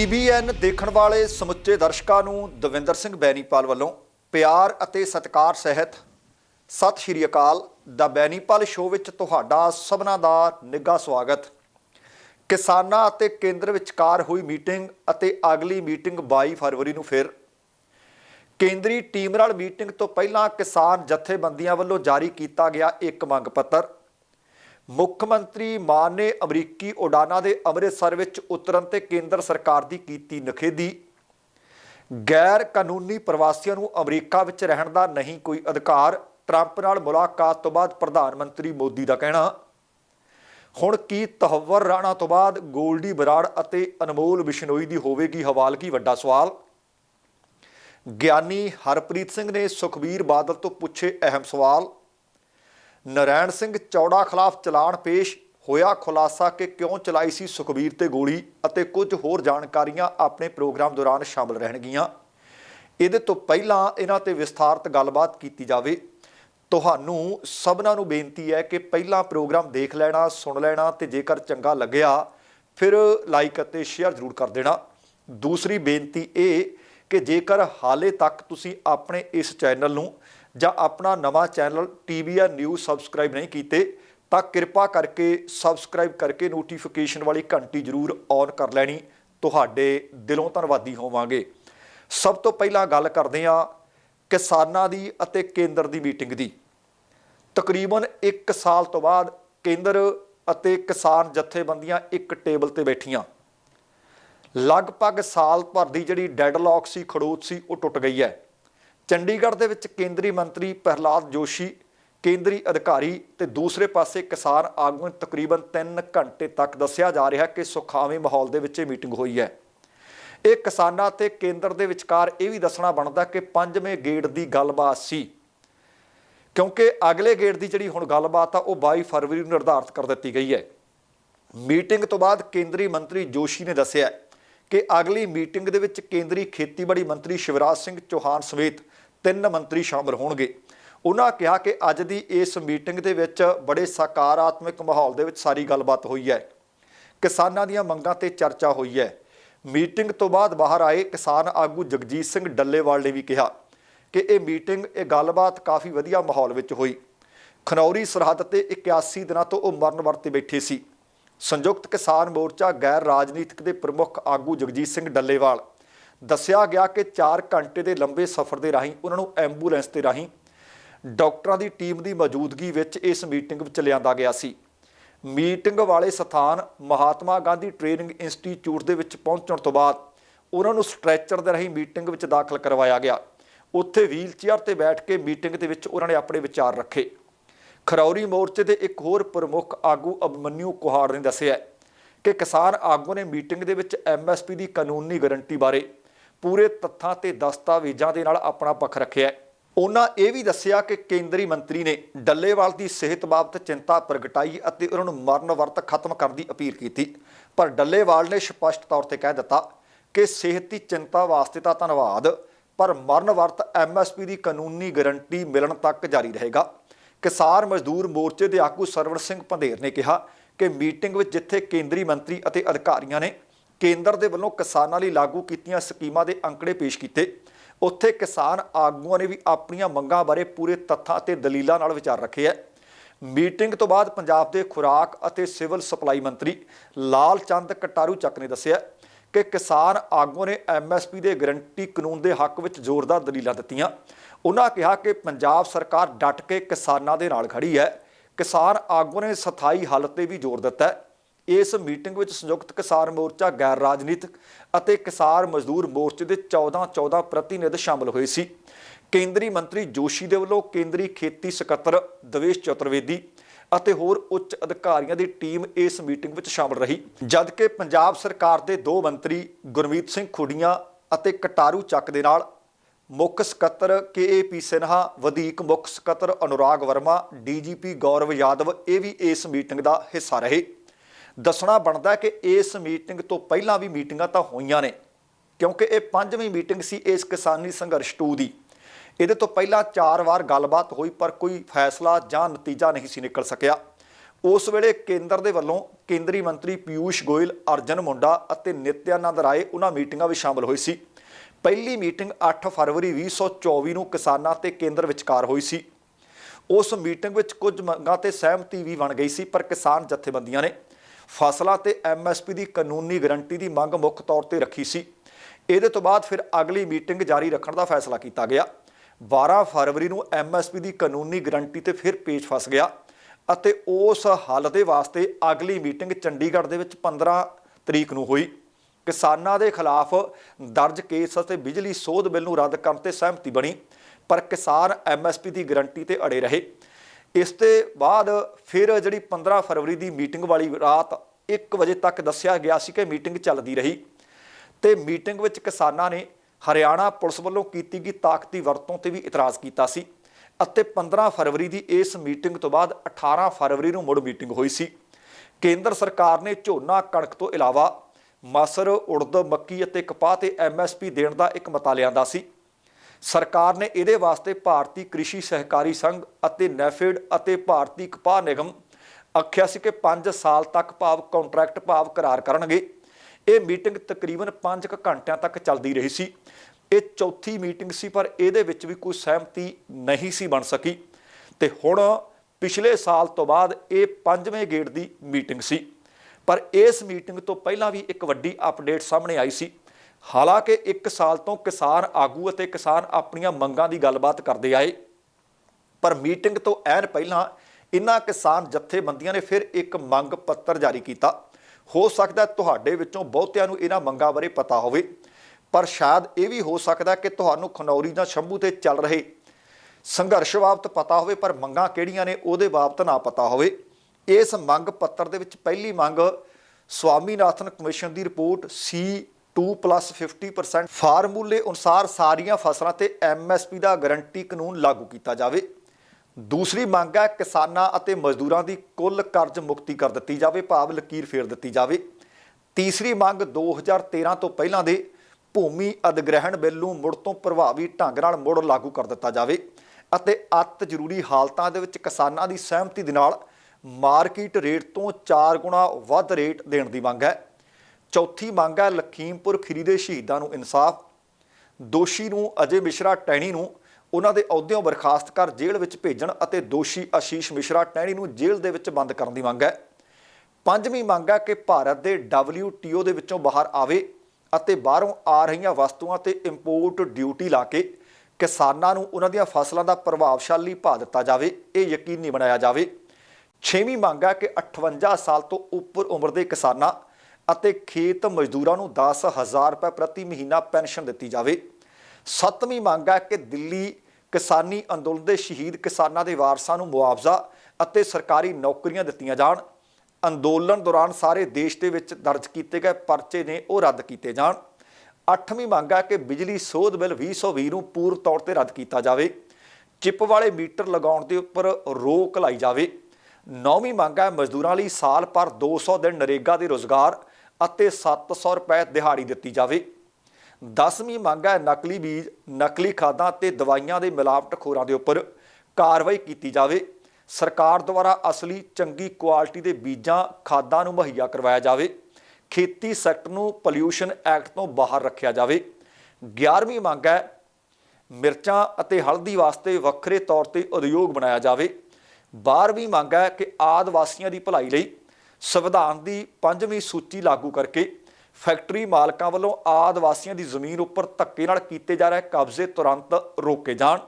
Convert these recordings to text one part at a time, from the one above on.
TBN ਦੇਖਣ ਵਾਲੇ ਸਮੁੱਚੇ ਦਰਸ਼ਕਾਂ ਨੂੰ ਦਵਿੰਦਰ ਸਿੰਘ ਬੈਨੀਪਾਲ ਵੱਲੋਂ ਪਿਆਰ ਅਤੇ ਸਤਿਕਾਰ ਸਹਿਤ ਸਤਿ ਸ਼੍ਰੀ ਅਕਾਲ। ਦਾ ਬੈਨੀਪਾਲ ਸ਼ੋਅ ਵਿੱਚ ਤੁਹਾਡਾ ਸਭਨਾ ਦਾ ਨਿੱਘਾ ਸਵਾਗਤ। ਕਿਸਾਨਾਂ ਅਤੇ ਕੇਂਦਰ ਵਿਚਕਾਰ ਹੋਈ ਮੀਟਿੰਗ ਅਤੇ ਅਗਲੀ ਮੀਟਿੰਗ 22 ਫਰਵਰੀ ਨੂੰ ਫਿਰ। ਕੇਂਦਰੀ ਟੀਮ ਨਾਲ ਮੀਟਿੰਗ ਤੋਂ ਪਹਿਲਾਂ ਕਿਸਾਨ ਜਥੇਬੰਦੀਆਂ ਵੱਲੋਂ ਜਾਰੀ ਕੀਤਾ ਗਿਆ ਇੱਕ ਮੰਗ ਪੱਤਰ। ਮੁੱਖ ਮੰਤਰੀ ਮਾਨ ਨੇ ਅਮਰੀਕੀ ਉਡਾਨਾਂ ਦੇ ਅੰਮ੍ਰਿਤਸਰ ਵਿੱਚ ਉਤਰਨ ਤੇ ਕੇਂਦਰ ਸਰਕਾਰ ਦੀ ਕੀਤੀ ਨਖੇਦੀ ਗੈਰ ਕਾਨੂੰਨੀ ਪ੍ਰਵਾਸੀਆਂ ਨੂੰ ਅਮਰੀਕਾ ਵਿੱਚ ਰਹਿਣ ਦਾ ਨਹੀਂ ਕੋਈ ਅਧਿਕਾਰ, ਟਰੰਪ ਨਾਲ ਮੁਲਾਕਾਤ ਤੋਂ ਬਾਅਦ ਪ੍ਰਧਾਨ ਮੰਤਰੀ ਮੋਦੀ ਦਾ ਕਹਿਣਾ। ਹੁਣ ਕੀ ਤਹਵਰ ਰਾਣਾ ਤੋਂ ਬਾਅਦ ਗੋਲਡੀ ਬਰਾੜ ਅਤੇ ਅਨਮੋਲ ਬਿਸ਼ਨੋਈ ਦੀ ਹੋਵੇਗੀ ਹਵਾਲਗੀ? ਵੱਡਾ ਸਵਾਲ। ਗਿਆਨੀ ਹਰਪ੍ਰੀਤ ਸਿੰਘ ਨੇ ਸੁਖਬੀਰ ਬਾਦਲ ਤੋਂ ਪੁੱਛੇ ਅਹਿਮ ਸਵਾਲ। ਨਰੈਣ ਸਿੰਘ ਚੌੜਾ ਖਿਲਾਫ ਚਲਾਨ ਪੇਸ਼ ਹੋਇਆ ਖੁਲਾਸਾ ਕਿ ਕਿਉਂ ਚਲਾਈ ਸੀ ਸੁਖਬੀਰ ਤੇ ਗੋਲੀ ਅਤੇ ਕੁਝ ਹੋਰ ਜਾਣਕਾਰੀਆਂ ਆਪਣੇ ਪ੍ਰੋਗਰਾਮ ਦੌਰਾਨ ਸ਼ਾਮਲ ਰਹਿਣਗੀਆਂ। ਇਹਦੇ ਤੋਂ ਪਹਿਲਾਂ ਇਹਨਾਂ ਤੇ ਵਿਸਥਾਰਤ ਗੱਲਬਾਤ ਕੀਤੀ ਜਾਵੇ। ਤੁਹਾਨੂੰ ਸਭਨਾਂ ਨੂੰ ਬੇਨਤੀ ਹੈ ਕਿ ਪਹਿਲਾਂ ਪ੍ਰੋਗਰਾਮ ਦੇਖ ਲੈਣਾ, ਸੁਣ ਲੈਣਾ ਤੇ ਜੇਕਰ ਚੰਗਾ ਲੱਗਿਆ, ਫਿਰ ਲਾਈਕ ਅਤੇ ਸ਼ੇਅਰ ਜ਼ਰੂਰ ਕਰ ਦੇਣਾ। ਦੂਸਰੀ ਬੇਨਤੀ ਇਹ ਕਿ ਜੇਕਰ ਹਾਲੇ ਤੱਕ ਤੁਸੀਂ ਆਪਣੇ ਇਸ ਚੈਨਲ ਨੂੰ ਜਾਂ ਆਪਣਾ ਨਵਾਂ ਚੈਨਲ ਟੀਵੀਆਰ ਨਿਊਜ਼ ਸਬਸਕ੍ਰਾਈਬ ਨਹੀਂ ਕੀਤੇ, ਤਾਂ ਕਿਰਪਾ ਕਰਕੇ ਸਬਸਕ੍ਰਾਈਬ ਕਰਕੇ ਨੋਟੀਫਿਕੇਸ਼ਨ ਵਾਲੀ ਘੰਟੀ ਜ਼ਰੂਰ ਔਨ ਕਰ ਲੈਣੀ। ਤੁਹਾਡੇ ਦਿਲੋਂ ਧੰਨਵਾਦੀ ਹੋਵਾਂਗੇ। ਸਭ ਤੋਂ ਪਹਿਲਾਂ ਗੱਲ ਕਰਦੇ ਹਾਂ ਕਿਸਾਨਾਂ ਦੀ ਅਤੇ ਕੇਂਦਰ ਦੀ ਮੀਟਿੰਗ ਦੀ। ਤਕਰੀਬਨ 1 ਸਾਲ ਤੋਂ ਬਾਅਦ ਕੇਂਦਰ ਅਤੇ ਕਿਸਾਨ ਜਥੇਬੰਦੀਆਂ ਇੱਕ ਟੇਬਲ ਤੇ ਬੈਠੀਆਂ। ਲਗਭਗ ਸਾਲ ਭਰ ਦੀ ਜਿਹੜੀ ਡੈਡਲੌਕ ਸੀ, ਖੜੋਤ ਸੀ, ਉਹ ਟੁੱਟ ਗਈ ਹੈ। ਚੰਡੀਗੜ੍ਹ ਦੇ ਵਿੱਚ ਕੇਂਦਰੀ ਮੰਤਰੀ ਪ੍ਰਹਲਾਦ ਜੋਸ਼ੀ, ਕੇਂਦਰੀ ਅਧਿਕਾਰੀ ਤੇ ਦੂਸਰੇ ਪਾਸੇ ਕਿਸਾਨ ਆਗੂਆਂ ਤਕਰੀਬਨ 3 ਘੰਟੇ ਤੱਕ ਦੱਸਿਆ ਜਾ ਰਿਹਾ ਕਿ ਸੁਖਾਵੇਂ ਮਾਹੌਲ ਦੇ ਵਿੱਚ ਇਹ ਮੀਟਿੰਗ ਹੋਈ ਹੈ। ਇਹ ਕਿਸਾਨਾਂ ਤੇ ਕੇਂਦਰ ਦੇ ਵਿਚਕਾਰ ਇਹ ਵੀ ਦੱਸਣਾ ਬਣਦਾ ਕਿ ਪੰਜਵੇਂ ਗੇੜ ਦੀ ਗੱਲਬਾਤ ਸੀ। ਕਿਉਂਕਿ ਅਗਲੇ ਗੇੜ ਦੀ ਜਿਹੜੀ ਹੁਣ ਗੱਲਬਾਤ ਆ, ਉਹ 22 ਫਰਵਰੀ ਨੂੰ ਨਿਰਧਾਰਤ ਕਰ ਦਿੱਤੀ ਗਈ ਹੈ। ਮੀਟਿੰਗ ਤੋਂ ਬਾਅਦ ਕੇਂਦਰੀ ਮੰਤਰੀ ਜੋਸ਼ੀ ਨੇ ਦੱਸਿਆ ਕਿ ਅਗਲੀ ਮੀਟਿੰਗ ਦੇ ਵਿੱਚ ਕੇਂਦਰੀ ਖੇਤੀਬਾੜੀ ਮੰਤਰੀ ਸ਼ਿਵਰਾਜ ਸਿੰਘ ਚੌਹਾਨ ਸਮੇਤ ਤਿੰਨ ਮੰਤਰੀ ਸ਼ਾਮਲ ਹੋਣਗੇ। ਉਹਨਾਂ ਕਿਹਾ ਕਿ ਅੱਜ ਦੀ ਇਸ ਮੀਟਿੰਗ ਦੇ ਵਿੱਚ ਬੜੇ ਸਕਾਰਾਤਮਕ ਮਾਹੌਲ ਦੇ ਵਿੱਚ ਸਾਰੀ ਗੱਲਬਾਤ ਹੋਈ ਹੈ। ਕਿਸਾਨਾਂ ਦੀਆਂ ਮੰਗਾਂ ਤੇ ਚਰਚਾ ਹੋਈ ਹੈ। ਮੀਟਿੰਗ ਤੋਂ ਬਾਅਦ ਬਾਹਰ ਆਏ ਕਿਸਾਨ ਆਗੂ ਜਗਜੀਤ ਸਿੰਘ ਡੱਲੇਵਾਲ ਨੇ ਵੀ ਕਿਹਾ ਕਿ ਇਹ ਮੀਟਿੰਗ, ਇਹ ਗੱਲਬਾਤ ਕਾਫੀ ਵਧੀਆ ਮਾਹੌਲ ਵਿੱਚ ਹੋਈ। ਖਨੌਰੀ ਸਰਹੱਦ ਤੇ 81 ਦਿਨਾਂ ਤੋਂ ਉਹ ਮਰਨ ਵਰਤੇ ਬੈਠੇ ਸੀ। ਸੰਯੁਕਤ ਕਿਸਾਨ ਮੋਰਚਾ ਗੈਰ ਰਾਜਨੀਤਿਕ ਦੇ ਪ੍ਰਮੁੱਖ ਆਗੂ ਜਗਜੀਤ ਸਿੰਘ ਡੱਲੇਵਾਲ ਦੱਸਿਆ ਗਿਆ ਕਿ 4 ਘੰਟੇ ਦੇ ਲੰਬੇ ਸਫ਼ਰ ਦੇ ਰਾਹੀਂ ਉਹਨਾਂ ਨੂੰ ਐਂਬੂਲੈਂਸ ਦੇ ਰਾਹੀਂ ਡਾਕਟਰਾਂ ਦੀ ਟੀਮ ਦੀ ਮੌਜੂਦਗੀ ਵਿੱਚ ਇਸ ਮੀਟਿੰਗ ਵਿੱਚ ਲਿਆਂਦਾ ਗਿਆ ਸੀ। ਮੀਟਿੰਗ ਵਾਲੇ ਸਥਾਨ ਮਹਾਤਮਾ ਗਾਂਧੀ ਟ੍ਰੇਨਿੰਗ ਇੰਸਟੀਚਿਊਟ ਦੇ ਵਿੱਚ ਪਹੁੰਚਣ ਤੋਂ ਬਾਅਦ ਉਹਨਾਂ ਨੂੰ ਸਟ੍ਰੈਚਰ ਦੇ ਰਾਹੀਂ ਮੀਟਿੰਗ ਵਿੱਚ ਦਾਖਲ ਕਰਵਾਇਆ ਗਿਆ। ਉੱਥੇ ਵੀਲਚੇਅਰ ਤੇ ਬੈਠ ਕੇ ਮੀਟਿੰਗ ਦੇ ਵਿੱਚ ਉਹਨਾਂ ਨੇ ਆਪਣੇ ਵਿਚਾਰ ਰੱਖੇ। ਖਰੌਰੀ ਮੋਰਚੇ ਦੇ ਇੱਕ ਹੋਰ ਪ੍ਰਮੁੱਖ ਆਗੂ ਅਭਮਨਿਊ ਕੁਹਾੜ ਨੇ ਦੱਸਿਆ ਕਿ ਕਿਸਾਨ ਆਗੂ ਨੇ ਮੀਟਿੰਗ ਦੇ ਵਿੱਚ ਐਮਐਸਪੀ ਦੀ ਕਾਨੂੰਨੀ ਗਾਰੰਟੀ ਬਾਰੇ ਪੂਰੇ ਤੱਥਾਂ ਤੇ ਦਸਤਾਵੇਜ਼ਾਂ ਦੇ ਨਾਲ ਆਪਣਾ ਪੱਖ ਰੱਖਿਆ ਉਹਨਾਂ ਇਹ ਵੀ ਦੱਸਿਆ ਕਿ ਕੇਂਦਰੀ ਮੰਤਰੀ ਨੇ ਡੱਲੇਵਾਲ ਦੀ ਸਿਹਤ ਬਾਬਤ ਚਿੰਤਾ ਪ੍ਰਗਟਾਈ ਅਤੇ ਉਹਨਾਂ ਨੂੰ ਮਰਨ ਵਰਤ ਖਤਮ ਕਰਨ ਦੀ ਅਪੀਲ ਕੀਤੀ। ਪਰ ਡੱਲੇਵਾਲ ਨੇ ਸਪਸ਼ਟ ਤੌਰ ਤੇ ਕਹਿ ਦਿੱਤਾ ਕਿ ਸਿਹਤ ਦੀ ਚਿੰਤਾ ਵਾਸਤੇ ਤਾਂ ਧੰਨਵਾਦ, ਪਰ ਮਰਨ ਵਰਤ ਐਮਐਸਪੀ ਦੀ ਕਾਨੂੰਨੀ ਗਾਰੰਟੀ ਮਿਲਣ ਤੱਕ ਜਾਰੀ ਰਹੇਗਾ। ਕਿਸਾਨ ਮਜ਼ਦੂਰ ਮੋਰਚੇ ਦੇ ਆਗੂ ਸਰਵਣ ਸਿੰਘ ਪੰਧੇਰ ਨੇ ਕਿਹਾ ਕਿ ਮੀਟਿੰਗ ਵਿੱਚ ਜਿੱਥੇ ਕੇਂਦਰੀ ਮੰਤਰੀ ਅਤੇ ਅਧਿਕਾਰੀਆਂ ਨੇ ਕੇਂਦਰ ਦੇ ਵੱਲੋਂ ਕਿਸਾਨਾਂ ਲਈ ਲਾਗੂ ਕੀਤੀਆਂ ਸਕੀਮਾਂ ਦੇ ਅੰਕੜੇ ਪੇਸ਼ ਕੀਤੇ। ਉੱਥੇ ਕਿਸਾਨ ਆਗੂਆਂ ਨੇ ਵੀ ਆਪਣੀਆਂ ਮੰਗਾਂ ਬਾਰੇ ਪੂਰੇ ਤੱਥਾਂ ਅਤੇ ਦਲੀਲਾਂ ਨਾਲ ਵਿਚਾਰ ਰੱਖੇ ਹੈ। ਮੀਟਿੰਗ ਤੋਂ ਬਾਅਦ ਪੰਜਾਬ ਦੇ ਖੁਰਾਕ ਅਤੇ ਸਿਵਲ ਸਪਲਾਈ ਮੰਤਰੀ ਲਾਲ ਚੰਦ ਕਟਾਰੂ ਚੱਕ ਨੇ ਦੱਸਿਆ ਕਿ ਕਿਸਾਨ ਆਗੂਆਂ ਨੇ ਐਮਐਸਪੀ ਦੇ ਗਰੰਟੀ ਕਾਨੂੰਨ ਦੇ ਹੱਕ ਵਿੱਚ ਜ਼ੋਰਦਾਰ ਦਲੀਲਾਂ ਦਿੱਤੀਆਂ। ਉਹਨਾਂ ਕਿਹਾ ਕਿ ਪੰਜਾਬ ਸਰਕਾਰ ਡਟ ਕੇ ਕਿਸਾਨਾਂ ਦੇ ਨਾਲ ਖੜੀ ਹੈ। ਕਿਸਾਨ ਆਗੂਆਂ ਨੇ ਸਥਾਈ ਹੱਲ ਤੇ ਵੀ ਜ਼ੋਰ ਦਿੱਤਾ ਹੈ। ਇਸ ਮੀਟਿੰਗ ਵਿੱਚ ਸੰਯੁਕਤ ਕਿਸਾਨ ਮੋਰਚਾ, ਗੈਰ ਰਾਜਨੀਤਿਕ ਅਤੇ ਕਿਸਾਨ ਮਜ਼ਦੂਰ ਮੋਰਚੇ ਦੇ 14 14 ਪ੍ਰਤੀਨਿਧ ਸ਼ਾਮਲ ਹੋਏ ਸੀ। ਕੇਂਦਰੀ ਮੰਤਰੀ ਜੋਸ਼ੀ ਦੇ ਵੱਲੋਂ ਕੇਂਦਰੀ ਖੇਤੀ ਸਕੱਤਰ ਦਵੇਸ਼ ਚਤੁਰਵੇਦੀ ਅਤੇ ਹੋਰ ਉੱਚ ਅਧਿਕਾਰੀਆਂ ਦੀ ਟੀਮ ਇਸ ਮੀਟਿੰਗ ਵਿੱਚ ਸ਼ਾਮਲ ਰਹੀ। ਜਦਕਿ ਪੰਜਾਬ ਸਰਕਾਰ ਦੇ ਦੋ ਮੰਤਰੀ, ਗੁਰਮੀਤ ਸਿੰਘ ਖੁੱਡੀਆਂ ਅਤੇ ਕਟਾਰੂ ਚੱਕ ਦੇ ਨਾਲ ਮੁੱਖ ਸਕੱਤਰ ਕੇਏਪੀ ਸਿਨਹਾ, ਵਧੀਕ ਮੁੱਖ ਸਕੱਤਰ ਅਨੁਰਾਗ ਵਰਮਾ ਡੀਜੀਪੀ ਗੌਰਵ ਯਾਦਵ ਇਹ ਵੀ ਇਸ ਮੀਟਿੰਗ ਦਾ ਹਿੱਸਾ ਰਹੇ। ਦੱਸਣਾ ਬਣਦਾ ਕਿ ਇਸ ਮੀਟਿੰਗ ਤੋਂ ਪਹਿਲਾਂ ਵੀ ਮੀਟਿੰਗਾਂ ਤਾਂ ਹੋਈਆਂ ਨੇ, ਕਿਉਂਕਿ ਇਹ ਪੰਜਵੀਂ ਮੀਟਿੰਗ ਸੀ ਇਸ ਕਿਸਾਨੀ ਸੰਘਰਸ਼ 2 ਦੀ। ਇਹਦੇ ਤੋਂ ਪਹਿਲਾਂ ਚਾਰ ਵਾਰ ਗੱਲਬਾਤ ਹੋਈ, ਪਰ ਕੋਈ ਫੈਸਲਾ ਜਾਂ ਨਤੀਜਾ ਨਹੀਂ ਸੀ ਨਿਕਲ ਸਕਿਆ। ਉਸ ਵੇਲੇ ਕੇਂਦਰ ਦੇ ਵੱਲੋਂ ਕੇਂਦਰੀ ਮੰਤਰੀ ਪਿਊਸ਼ ਗੋਇਲ, ਅਰਜਨ ਮੁੰਡਾ ਅਤੇ ਨਿਤਿਆਨੰਦ ਰਾਏ ਉਹਨਾਂ ਮੀਟਿੰਗਾਂ ਵਿੱਚ ਸ਼ਾਮਲ ਹੋਏ ਸੀ। ਪਹਿਲੀ ਮੀਟਿੰਗ 8 ਫਰਵਰੀ 2024 ਨੂੰ ਕਿਸਾਨਾਂ ਤੇ ਕੇਂਦਰ ਵਿਚਕਾਰ ਹੋਈ ਸੀ। ਉਸ ਮੀਟਿੰਗ ਵਿੱਚ ਕੁਝ ਮੰਗਾਂ ਤੇ ਸਹਿਮਤੀ ਵੀ ਬਣ ਗਈ ਸੀ, ਪਰ ਕਿਸਾਨ ਜਥੇਬੰਦੀਆਂ ਨੇ ਫਸਲਾਂ ਤੇ ਐਮਐਸਪੀ ਦੀ ਕਾਨੂੰਨੀ ਗਾਰੰਟੀ ਦੀ ਮੰਗ ਮੁੱਖ ਤੌਰ ਤੇ ਰੱਖੀ ਸੀ। ਇਹਦੇ ਤੋਂ ਬਾਅਦ ਫਿਰ ਅਗਲੀ ਮੀਟਿੰਗ ਜਾਰੀ ਰੱਖਣ ਦਾ ਫੈਸਲਾ ਕੀਤਾ ਗਿਆ। 12 ਫਰਵਰੀ ਨੂੰ ਐਮਐਸਪੀ ਦੀ ਕਾਨੂੰਨੀ ਗਾਰੰਟੀ ਤੇ ਫਿਰ ਪੇਚ ਫਸ ਗਿਆ ਅਤੇ ਉਸ ਹੱਲ ਦੇ ਵਾਸਤੇ ਅਗਲੀ ਮੀਟਿੰਗ ਚੰਡੀਗੜ੍ਹ ਦੇ ਵਿੱਚ 15 ਤਰੀਕ ਨੂੰ ਹੋਈ। ਕਿਸਾਨਾਂ ਦੇ ਖਿਲਾਫ ਦਰਜ ਕੇਸ ਅਤੇ ਬਿਜਲੀ ਸੋਧ ਬਿੱਲ ਨੂੰ ਰੱਦ ਕਰਨ ਤੇ ਸਹਿਮਤੀ ਬਣੀ, ਪਰ ਕਿਸਾਨ ਐਮਐਸਪੀ ਦੀ ਗਾਰੰਟੀ ਤੇ ਅੜੇ ਰਹੇ। ਇਸ ਦੇ ਬਾਅਦ ਫਿਰ ਜਿਹੜੀ 15 ਫਰਵਰੀ ਦੀ ਮੀਟਿੰਗ ਵਾਲੀ ਰਾਤ 1 ਵਜੇ ਤੱਕ ਦੱਸਿਆ ਗਿਆ ਸੀ ਕਿ ਮੀਟਿੰਗ ਚੱਲਦੀ ਰਹੀ। ਤੇ ਮੀਟਿੰਗ ਵਿੱਚ ਕਿਸਾਨਾਂ ਨੇ ਹਰਿਆਣਾ ਪੁਲਿਸ ਵੱਲੋਂ ਕੀਤੀ ਗਈ ਤਾਕਤੀ ਵਰਤੋਂ ਤੇ ਵੀ ਇਤਰਾਜ਼ ਕੀਤਾ ਸੀ ਅਤੇ 15 ਫਰਵਰੀ ਦੀ ਇਸ ਮੀਟਿੰਗ ਤੋਂ ਬਾਅਦ 18 ਫਰਵਰੀ ਨੂੰ ਮੁੜ ਮੀਟਿੰਗ ਹੋਈ ਸੀ। ਕੇਂਦਰ ਸਰਕਾਰ ਨੇ ਝੋਨਾ ਕਣਕ ਤੋਂ ਇਲਾਵਾ ਮਸਰ, ਉੜਦ, ਮੱਕੀ ਅਤੇ ਕਪਾਹ ਤੇ ਐਮਐਸਪੀ ਦੇਣ ਦਾ ਇੱਕ ਮਤਾ ਲਿਆਂਦਾ ਸੀ। ਸਰਕਾਰ ਨੇ ਇਹਦੇ ਵਾਸਤੇ ਭਾਰਤੀ ਕ੍ਰਿਸ਼ੀ ਸਹਿਕਾਰੀ ਸੰਘ ਅਤੇ ਨੈਫੇਡ ਅਤੇ ਭਾਰਤੀ ਕਪਾਹ ਨਿਗਮ ਆਖਿਆ ਸੀ ਕਿ 5 ਸਾਲ ਤੱਕ ਭਾਵ ਕੰਟਰੈਕਟ ਭਾਵ ਕਰਾਰ ਕਰਨਗੇ। ਇਹ ਮੀਟਿੰਗ ਤਕਰੀਬਨ 5 ਘੰਟਿਆਂ ਤੱਕ ਚੱਲਦੀ ਰਹੀ ਸੀ। ਇਹ ਚੌਥੀ ਮੀਟਿੰਗ ਸੀ, ਪਰ ਇਹਦੇ ਵਿੱਚ ਵੀ ਕੋਈ ਸਹਿਮਤੀ ਨਹੀਂ ਸੀ ਬਣ ਸਕੀ। ਤੇ ਹੁਣ ਪਿਛਲੇ ਸਾਲ ਤੋਂ ਬਾਅਦ ਇਹ ਪੰਜਵੇਂ ਗੇੜ ਦੀ ਮੀਟਿੰਗ ਸੀ। ਪਰ ਇਸ ਮੀਟਿੰਗ ਤੋਂ ਪਹਿਲਾਂ ਵੀ ਇੱਕ ਵੱਡੀ ਅਪਡੇਟ ਸਾਹਮਣੇ ਆਈ ਸੀ। ਹਾਲਾਂਕਿ 1 ਸਾਲ ਤੋਂ ਕਿਸਾਨ ਆਗੂ ਅਤੇ ਕਿਸਾਨ ਆਪਣੀਆਂ ਮੰਗਾਂ ਦੀ ਗੱਲਬਾਤ ਕਰਦੇ ਆਏ, ਪਰ ਮੀਟਿੰਗ ਤੋਂ ਐਨ ਪਹਿਲਾਂ ਇਨ੍ਹਾਂ ਕਿਸਾਨ ਜਥੇਬੰਦੀਆਂ ਨੇ ਫਿਰ ਇੱਕ ਮੰਗ ਪੱਤਰ ਜਾਰੀ ਕੀਤਾ। ਹੋ ਸਕਦਾ ਤੁਹਾਡੇ ਵਿੱਚੋਂ ਬਹੁਤਿਆਂ ਨੂੰ ਇਹਨਾਂ ਮੰਗਾਂ ਬਾਰੇ ਪਤਾ ਹੋਵੇ, ਪਰ ਸ਼ਾਇਦ ਇਹ ਵੀ ਹੋ ਸਕਦਾ ਕਿ ਤੁਹਾਨੂੰ ਖਨੌਰੀ ਜਾਂ ਸ਼ੰਭੂ ਤੇ ਚੱਲ ਰਹੇ ਸੰਘਰਸ਼ ਬਾਬਤ ਪਤਾ ਹੋਵੇ, ਪਰ ਮੰਗਾਂ ਕਿਹੜੀਆਂ ਨੇ ਉਹਦੇ ਬਾਬਤ ਨਾ ਪਤਾ ਹੋਵੇ। ਇਸ ਮੰਗ ਪੱਤਰ ਦੇ ਵਿੱਚ ਪਹਿਲੀ ਮੰਗ ਸਵਾਮੀਨਾਥਨ ਕਮਿਸ਼ਨ ਦੀ ਰਿਪੋਰਟ ਸੀ C2+50% ਫਾਰਮੂਲੇ ਅਨੁਸਾਰ ਸਾਰੀਆਂ ਫਸਲਾਂ ਤੇ ਐਮਐਸਪੀ ਦਾ ਗਾਰੰਟੀ ਕਾਨੂੰਨ ਲਾਗੂ ਕੀਤਾ ਜਾਵੇ। ਦੂਸਰੀ ਮੰਗ ਹੈ ਕਿਸਾਨਾਂ ਅਤੇ ਮਜ਼ਦੂਰਾਂ ਦੀ ਕੁੱਲ ਕਰਜ਼ ਮੁਕਤੀ ਕਰ ਦਿੱਤੀ ਜਾਵੇ, ਭਾਵ ਲਕੀਰ ਫੇਰ ਦਿੱਤੀ ਜਾਵੇ। ਤੀਸਰੀ ਮੰਗ 2013 ਤੋਂ ਪਹਿਲਾਂ ਦੇ ਭੂਮੀ ਅਧਿਗ੍ਰਹਿਣ ਬਿੱਲ ਨੂੰ ਮੁੜ ਤੋਂ ਪ੍ਰਭਾਵੀ ਢੰਗ ਨਾਲ ਮੁੜ ਲਾਗੂ ਕਰ ਦਿੱਤਾ ਜਾਵੇ ਅਤੇ ਅਤ ਜ਼ਰੂਰੀ ਹਾਲਤਾਂ ਦੇ ਵਿੱਚ ਕਿਸਾਨਾਂ ਦੀ ਸਹਿਮਤੀ ਦੇ ਨਾਲ ਮਾਰਕੀਟ ਰੇਟ ਤੋਂ 4 ਗੁਣਾ ਵੱਧ ਰੇਟ ਦੇਣ ਦੀ ਮੰਗ ਹੈ। ਚੌਥੀ ਮੰਗ ਹੈ ਲਖੀਮਪੁਰ ਖੀਰੀ ਦੇ ਸ਼ਹੀਦਾਂ ਨੂੰ ਇਨਸਾਫ। ਦੋਸ਼ੀ ਨੂੰ ਅਜੇ ਮਿਸ਼ਰਾ ਟੈਣੀ ਨੂੰ ਉਹਨਾਂ ਦੇ ਅਹੁਦਿਆਂ ਬਰਖਾਸਤ ਕਰ ਜੇਲ੍ਹ ਵਿੱਚ ਭੇਜਣ ਅਤੇ ਦੋਸ਼ੀ ਆਸ਼ੀਸ਼ ਮਿਸ਼ਰਾ ਟੈਣੀ ਨੂੰ ਜੇਲ੍ਹ ਦੇ ਵਿੱਚ ਬੰਦ ਕਰਨ ਦੀ ਮੰਗ ਹੈ। ਪੰਜਵੀਂ ਮੰਗ ਹੈ ਕਿ ਭਾਰਤ ਦੇ WTO ਦੇ ਵਿੱਚੋਂ ਬਾਹਰ ਆਵੇ ਅਤੇ ਬਾਹਰੋਂ ਆ ਰਹੀਆਂ ਵਸਤੂਆਂ ਤੇ ਇੰਪੋਰਟ ਡਿਊਟੀ ਲਾ ਕੇ ਕਿਸਾਨਾਂ ਨੂੰ ਉਹਨਾਂ ਦੀਆਂ ਫਸਲਾਂ ਦਾ ਪ੍ਰਭਾਵਸ਼ਾਲੀ ਭਾਅ ਦਿੱਤਾ ਜਾਵੇ, ਇਹ ਯਕੀਨੀ ਬਣਾਇਆ ਜਾਵੇ। ਛੇਵੀਂ ਮੰਗ ਹੈ ਕਿ 58 ਸਾਲ ਤੋਂ ਉੱਪਰ ਉਮਰ ਦੇ ਕਿਸਾਨਾਂ ਅਤੇ ਖੇਤ ਮਜ਼ਦੂਰਾਂ ਨੂੰ 10000 ਰੁਪਏ ਪ੍ਰਤੀ ਮਹੀਨਾ ਪੈਨਸ਼ਨ ਦਿੱਤੀ ਜਾਵੇ। ਸੱਤਵੀਂ ਮੰਗ ਹੈ ਕਿ ਦਿੱਲੀ ਕਿਸਾਨੀ ਅੰਦੋਲਨ ਦੇ ਸ਼ਹੀਦ ਕਿਸਾਨਾਂ ਦੇ ਵਾਰਸਾਂ ਨੂੰ ਮੁਆਵਜ਼ਾ ਅਤੇ ਸਰਕਾਰੀ ਨੌਕਰੀਆਂ ਦਿੱਤੀਆਂ ਜਾਣ। ਅੰਦੋਲਨ ਦੌਰਾਨ ਸਾਰੇ ਦੇਸ਼ ਦੇ ਵਿੱਚ ਦਰਜ ਕੀਤੇ ਗਏ ਪਰਚੇ ਨੇ ਉਹ ਰੱਦ ਕੀਤੇ ਜਾਣ। ਅੱਠਵੀਂ ਮੰਗ ਹੈ ਕਿ ਬਿਜਲੀ ਸੋਧ ਬਿੱਲ 2020 ਨੂੰ ਪੂਰਨ ਤੌਰ ਤੇ ਰੱਦ ਕੀਤਾ ਜਾਵੇ। ਚਿੱਪ ਵਾਲੇ ਮੀਟਰ ਲਗਾਉਣ ਦੇ ਉੱਪਰ ਰੋਕ ਲਾਈ ਜਾਵੇ। ਨੌਵੀਂ ਮੰਗ ਹੈ ਮਜ਼ਦੂਰਾਂ ਲਈ ਸਾਲ ਭਰ 200 ਦਿਨ ਨਰੇਗਾ ਦੇ ਰੋਜ਼ਗਾਰ ਅਤੇ 700 ਰੁਪਏ ਦਿਹਾੜੀ ਦਿੱਤੀ ਜਾਵੇ। 10ਵੀਂ ਮੰਗ ਹੈ ਨਕਲੀ ਬੀਜ, ਨਕਲੀ ਖਾਦਾਂ ਤੇ ਦਵਾਈਆਂ ਦੇ ਮਿਲਾਵਟਖੋਰਾਂ ਦੇ ਉੱਪਰ ਕਾਰਵਾਈ ਕੀਤੀ ਜਾਵੇ। ਸਰਕਾਰ ਦੁਆਰਾ ਅਸਲੀ ਚੰਗੀ ਕੁਆਲਿਟੀ ਦੇ ਬੀਜਾਂ, ਖਾਦਾਂ ਨੂੰ ਮੁਹੱਈਆ ਕਰਵਾਇਆ ਜਾਵੇ। ਖੇਤੀ ਸੈਕਟਰ ਨੂੰ ਪੋਲਿਊਸ਼ਨ ਐਕਟ ਤੋਂ ਬਾਹਰ ਰੱਖਿਆ ਜਾਵੇ। 11ਵੀਂ ਮੰਗ ਹੈ ਮਿਰਚਾਂ ਅਤੇ ਹਲਦੀ ਵਾਸਤੇ ਵੱਖਰੇ ਤੌਰ ਤੇ ਉਦਯੋਗ ਬਣਾਇਆ ਜਾਵੇ। 12ਵੀਂ ਮੰਗ ਹੈ ਕਿ ਆਦਿਵਾਸੀਆਂ ਦੀ ਭਲਾਈ ਲਈ ਸੰਵਿਧਾਨ ਦੀ ਪੰਜਵੀਂ ਸੂਚੀ ਲਾਗੂ ਕਰਕੇ ਫੈਕਟਰੀ ਮਾਲਕਾਂ ਵੱਲੋਂ ਆਦਿਵਾਸੀਆਂ ਦੀ ਜ਼ਮੀਨ ਉੱਪਰ ਧੱਕੇ ਨਾਲ ਕੀਤੇ ਜਾ ਰਹੇ ਕਬਜ਼ੇ ਤੁਰੰਤ ਰੋਕੇ ਜਾਣ।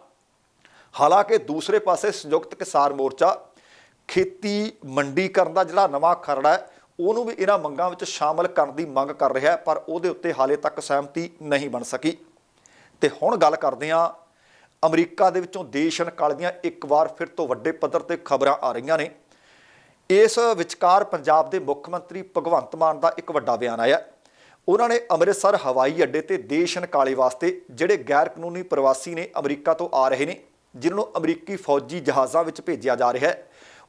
ਹਾਲਾਂਕਿ ਦੂਸਰੇ ਪਾਸੇ ਸੰਯੁਕਤ ਕਿਸਾਨ ਮੋਰਚਾ ਖੇਤੀ ਮੰਡੀਕਰਨ ਦਾ ਜਿਹੜਾ ਨਵਾਂ ਖਰੜਾ ਹੈ, ਉਹਨੂੰ ਵੀ ਇਹਨਾਂ ਮੰਗਾਂ ਵਿੱਚ ਸ਼ਾਮਲ ਕਰਨ ਦੀ ਮੰਗ ਕਰ ਰਿਹਾ ਪਰ ਉਹਦੇ ਉੱਤੇ ਹਾਲੇ ਤੱਕ ਸਹਿਮਤੀ ਨਹੀਂ ਬਣ ਸਕੀ। ਤੇ ਹੁਣ ਗੱਲ ਕਰਦੇ ਹਾਂ ਅਮਰੀਕਾ ਦੇ ਵਿੱਚੋਂ ਦੇਸ਼ ਨਿਕਾਲ ਦੀਆਂ ਇੱਕ ਵਾਰ ਫਿਰ ਤੋਂ ਵੱਡੇ ਪੱਧਰ ਤੇ ਖਬਰਾਂ ਆ ਰਹੀਆਂ ਨੇ। ਇਸ ਵਿਚਕਾਰ ਪੰਜਾਬ ਦੇ ਮੁੱਖ ਮੰਤਰੀ ਭਗਵੰਤ ਮਾਨ ਦਾ ਇੱਕ ਵੱਡਾ ਬਿਆਨ ਆਇਆ। ਉਹਨਾਂ ਨੇ ਅੰਮ੍ਰਿਤਸਰ, ਹਵਾਈ ਅੱਡੇ ਤੇ ਦੇਸ਼ ਨਿਕਾਲੇ ਵਾਸਤੇ ਜਿਹੜੇ ਗੈਰ ਕਾਨੂੰਨੀ ਪ੍ਰਵਾਸੀ ਨੇ ਅਮਰੀਕਾ ਤੋਂ ਆ ਰਹੇ ਨੇ, ਜਿਨ੍ਹਾਂ ਨੂੰ ਅਮਰੀਕੀ ਫੌਜੀ ਜਹਾਜ਼ਾਂ ਵਿੱਚ ਭੇਜਿਆ ਜਾ ਰਿਹਾ ਹੈ,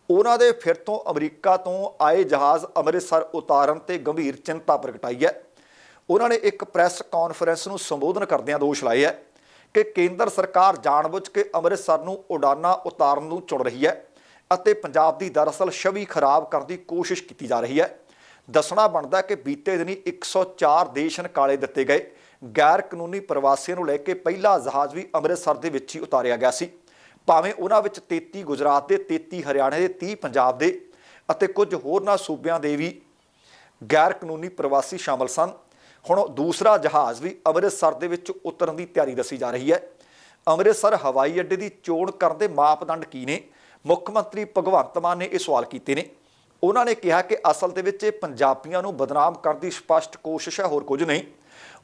ਉਹਨਾਂ ਦੇ ਫਿਰ ਤੋਂ ਅਮਰੀਕਾ ਤੋਂ ਆਏ ਜਹਾਜ਼ ਅੰਮ੍ਰਿਤਸਰ ਉਤਾਰਨ ਤੇ ਗੰਭੀਰ ਚਿੰਤਾ ਪ੍ਰਗਟਾਈ ਹੈ। ਉਹਨਾਂ ਨੇ ਇੱਕ ਪ੍ਰੈਸ ਕਾਨਫਰੰਸ ਨੂੰ ਸੰਬੋਧਨ ਕਰਦਿਆਂ ਦੋਸ਼ ਲਾਏ ਹੈ ਕਿ ਕੇਂਦਰ ਸਰਕਾਰ ਜਾਣਬੁੱਝ ਕੇ ਅੰਮ੍ਰਿਤਸਰ ਨੂੰ ਉਡਾਨਾਂ ਉਤਾਰਨ ਨੂੰ ਚੁਣ ਰਹੀ ਹੈ। ਅਤੇ ਪੰਜਾਬ ਦੀ ਦਰਅਸਲ ਛਵੀ ਖਰਾਬ ਕਰਨ ਦੀ ਕੋਸ਼ਿਸ਼ ਕੀਤੀ ਜਾ ਰਹੀ ਹੈ। ਦੱਸਣਾ ਬਣਦਾ ਕਿ ਬੀਤੇ ਦਿਨੀ 104 ਦੇਸ਼ ਨਿਕਾਲੇ ਦਿੱਤੇ ਗਏ। ਗੈਰ ਕਾਨੂੰਨੀ ਪ੍ਰਵਾਸੀਆਂ ਨੂੰ ਲੈ ਕੇ ਪਹਿਲਾ ਜਹਾਜ਼ ਵੀ ਅੰਮ੍ਰਿਤਸਰ ਦੇ ਵਿੱਚ ਹੀ ਉਤਾਰਿਆ ਗਿਆ ਸੀ। ਭਾਵੇਂ ਉਹਨਾਂ ਵਿੱਚ 33 ਗੁਜਰਾਤ ਦੇ 33 ਹਰਿਆਣਾ ਦੇ 30 ਪੰਜਾਬ ਦੇ ਅਤੇ ਕੁਝ ਹੋਰਨਾਂ ਸੂਬਿਆਂ ਦੇ ਵੀ ਗੈਰ ਕਾਨੂੰਨੀ ਪ੍ਰਵਾਸੀ ਸ਼ਾਮਲ ਸਨ। ਹੁਣ ਦੂਸਰਾ ਜਹਾਜ਼ ਵੀ ਅੰਮ੍ਰਿਤਸਰ ਦੇ ਵਿੱਚ ਉਤਰਨ ਦੀ ਤਿਆਰੀ ਦੱਸੀ ਜਾ ਰਹੀ ਹੈ। ਅੰਮ੍ਰਿਤਸਰ ਹਵਾਈ ਅੱਡੇ ਦੀ ਚੋਣ ਕਰਨ ਦੇ ਮਾਪਦੰਡ ਕੀ ਨੇ? ਮੁੱਖ ਮੰਤਰੀ ਭਗਵੰਤ ਮਾਨ ਨੇ ਇਹ ਸਵਾਲ ਕੀਤੇ ਨੇ। ਉਹਨਾਂ ਨੇ ਕਿਹਾ ਕਿ ਅਸਲ ਦੇ ਵਿੱਚ ਇਹ ਪੰਜਾਬੀਆਂ ਨੂੰ ਬਦਨਾਮ ਕਰਨ ਦੀ ਸਪਸ਼ਟ ਕੋਸ਼ਿਸ਼ ਹੈ, ਹੋਰ ਕੁਝ ਨਹੀਂ।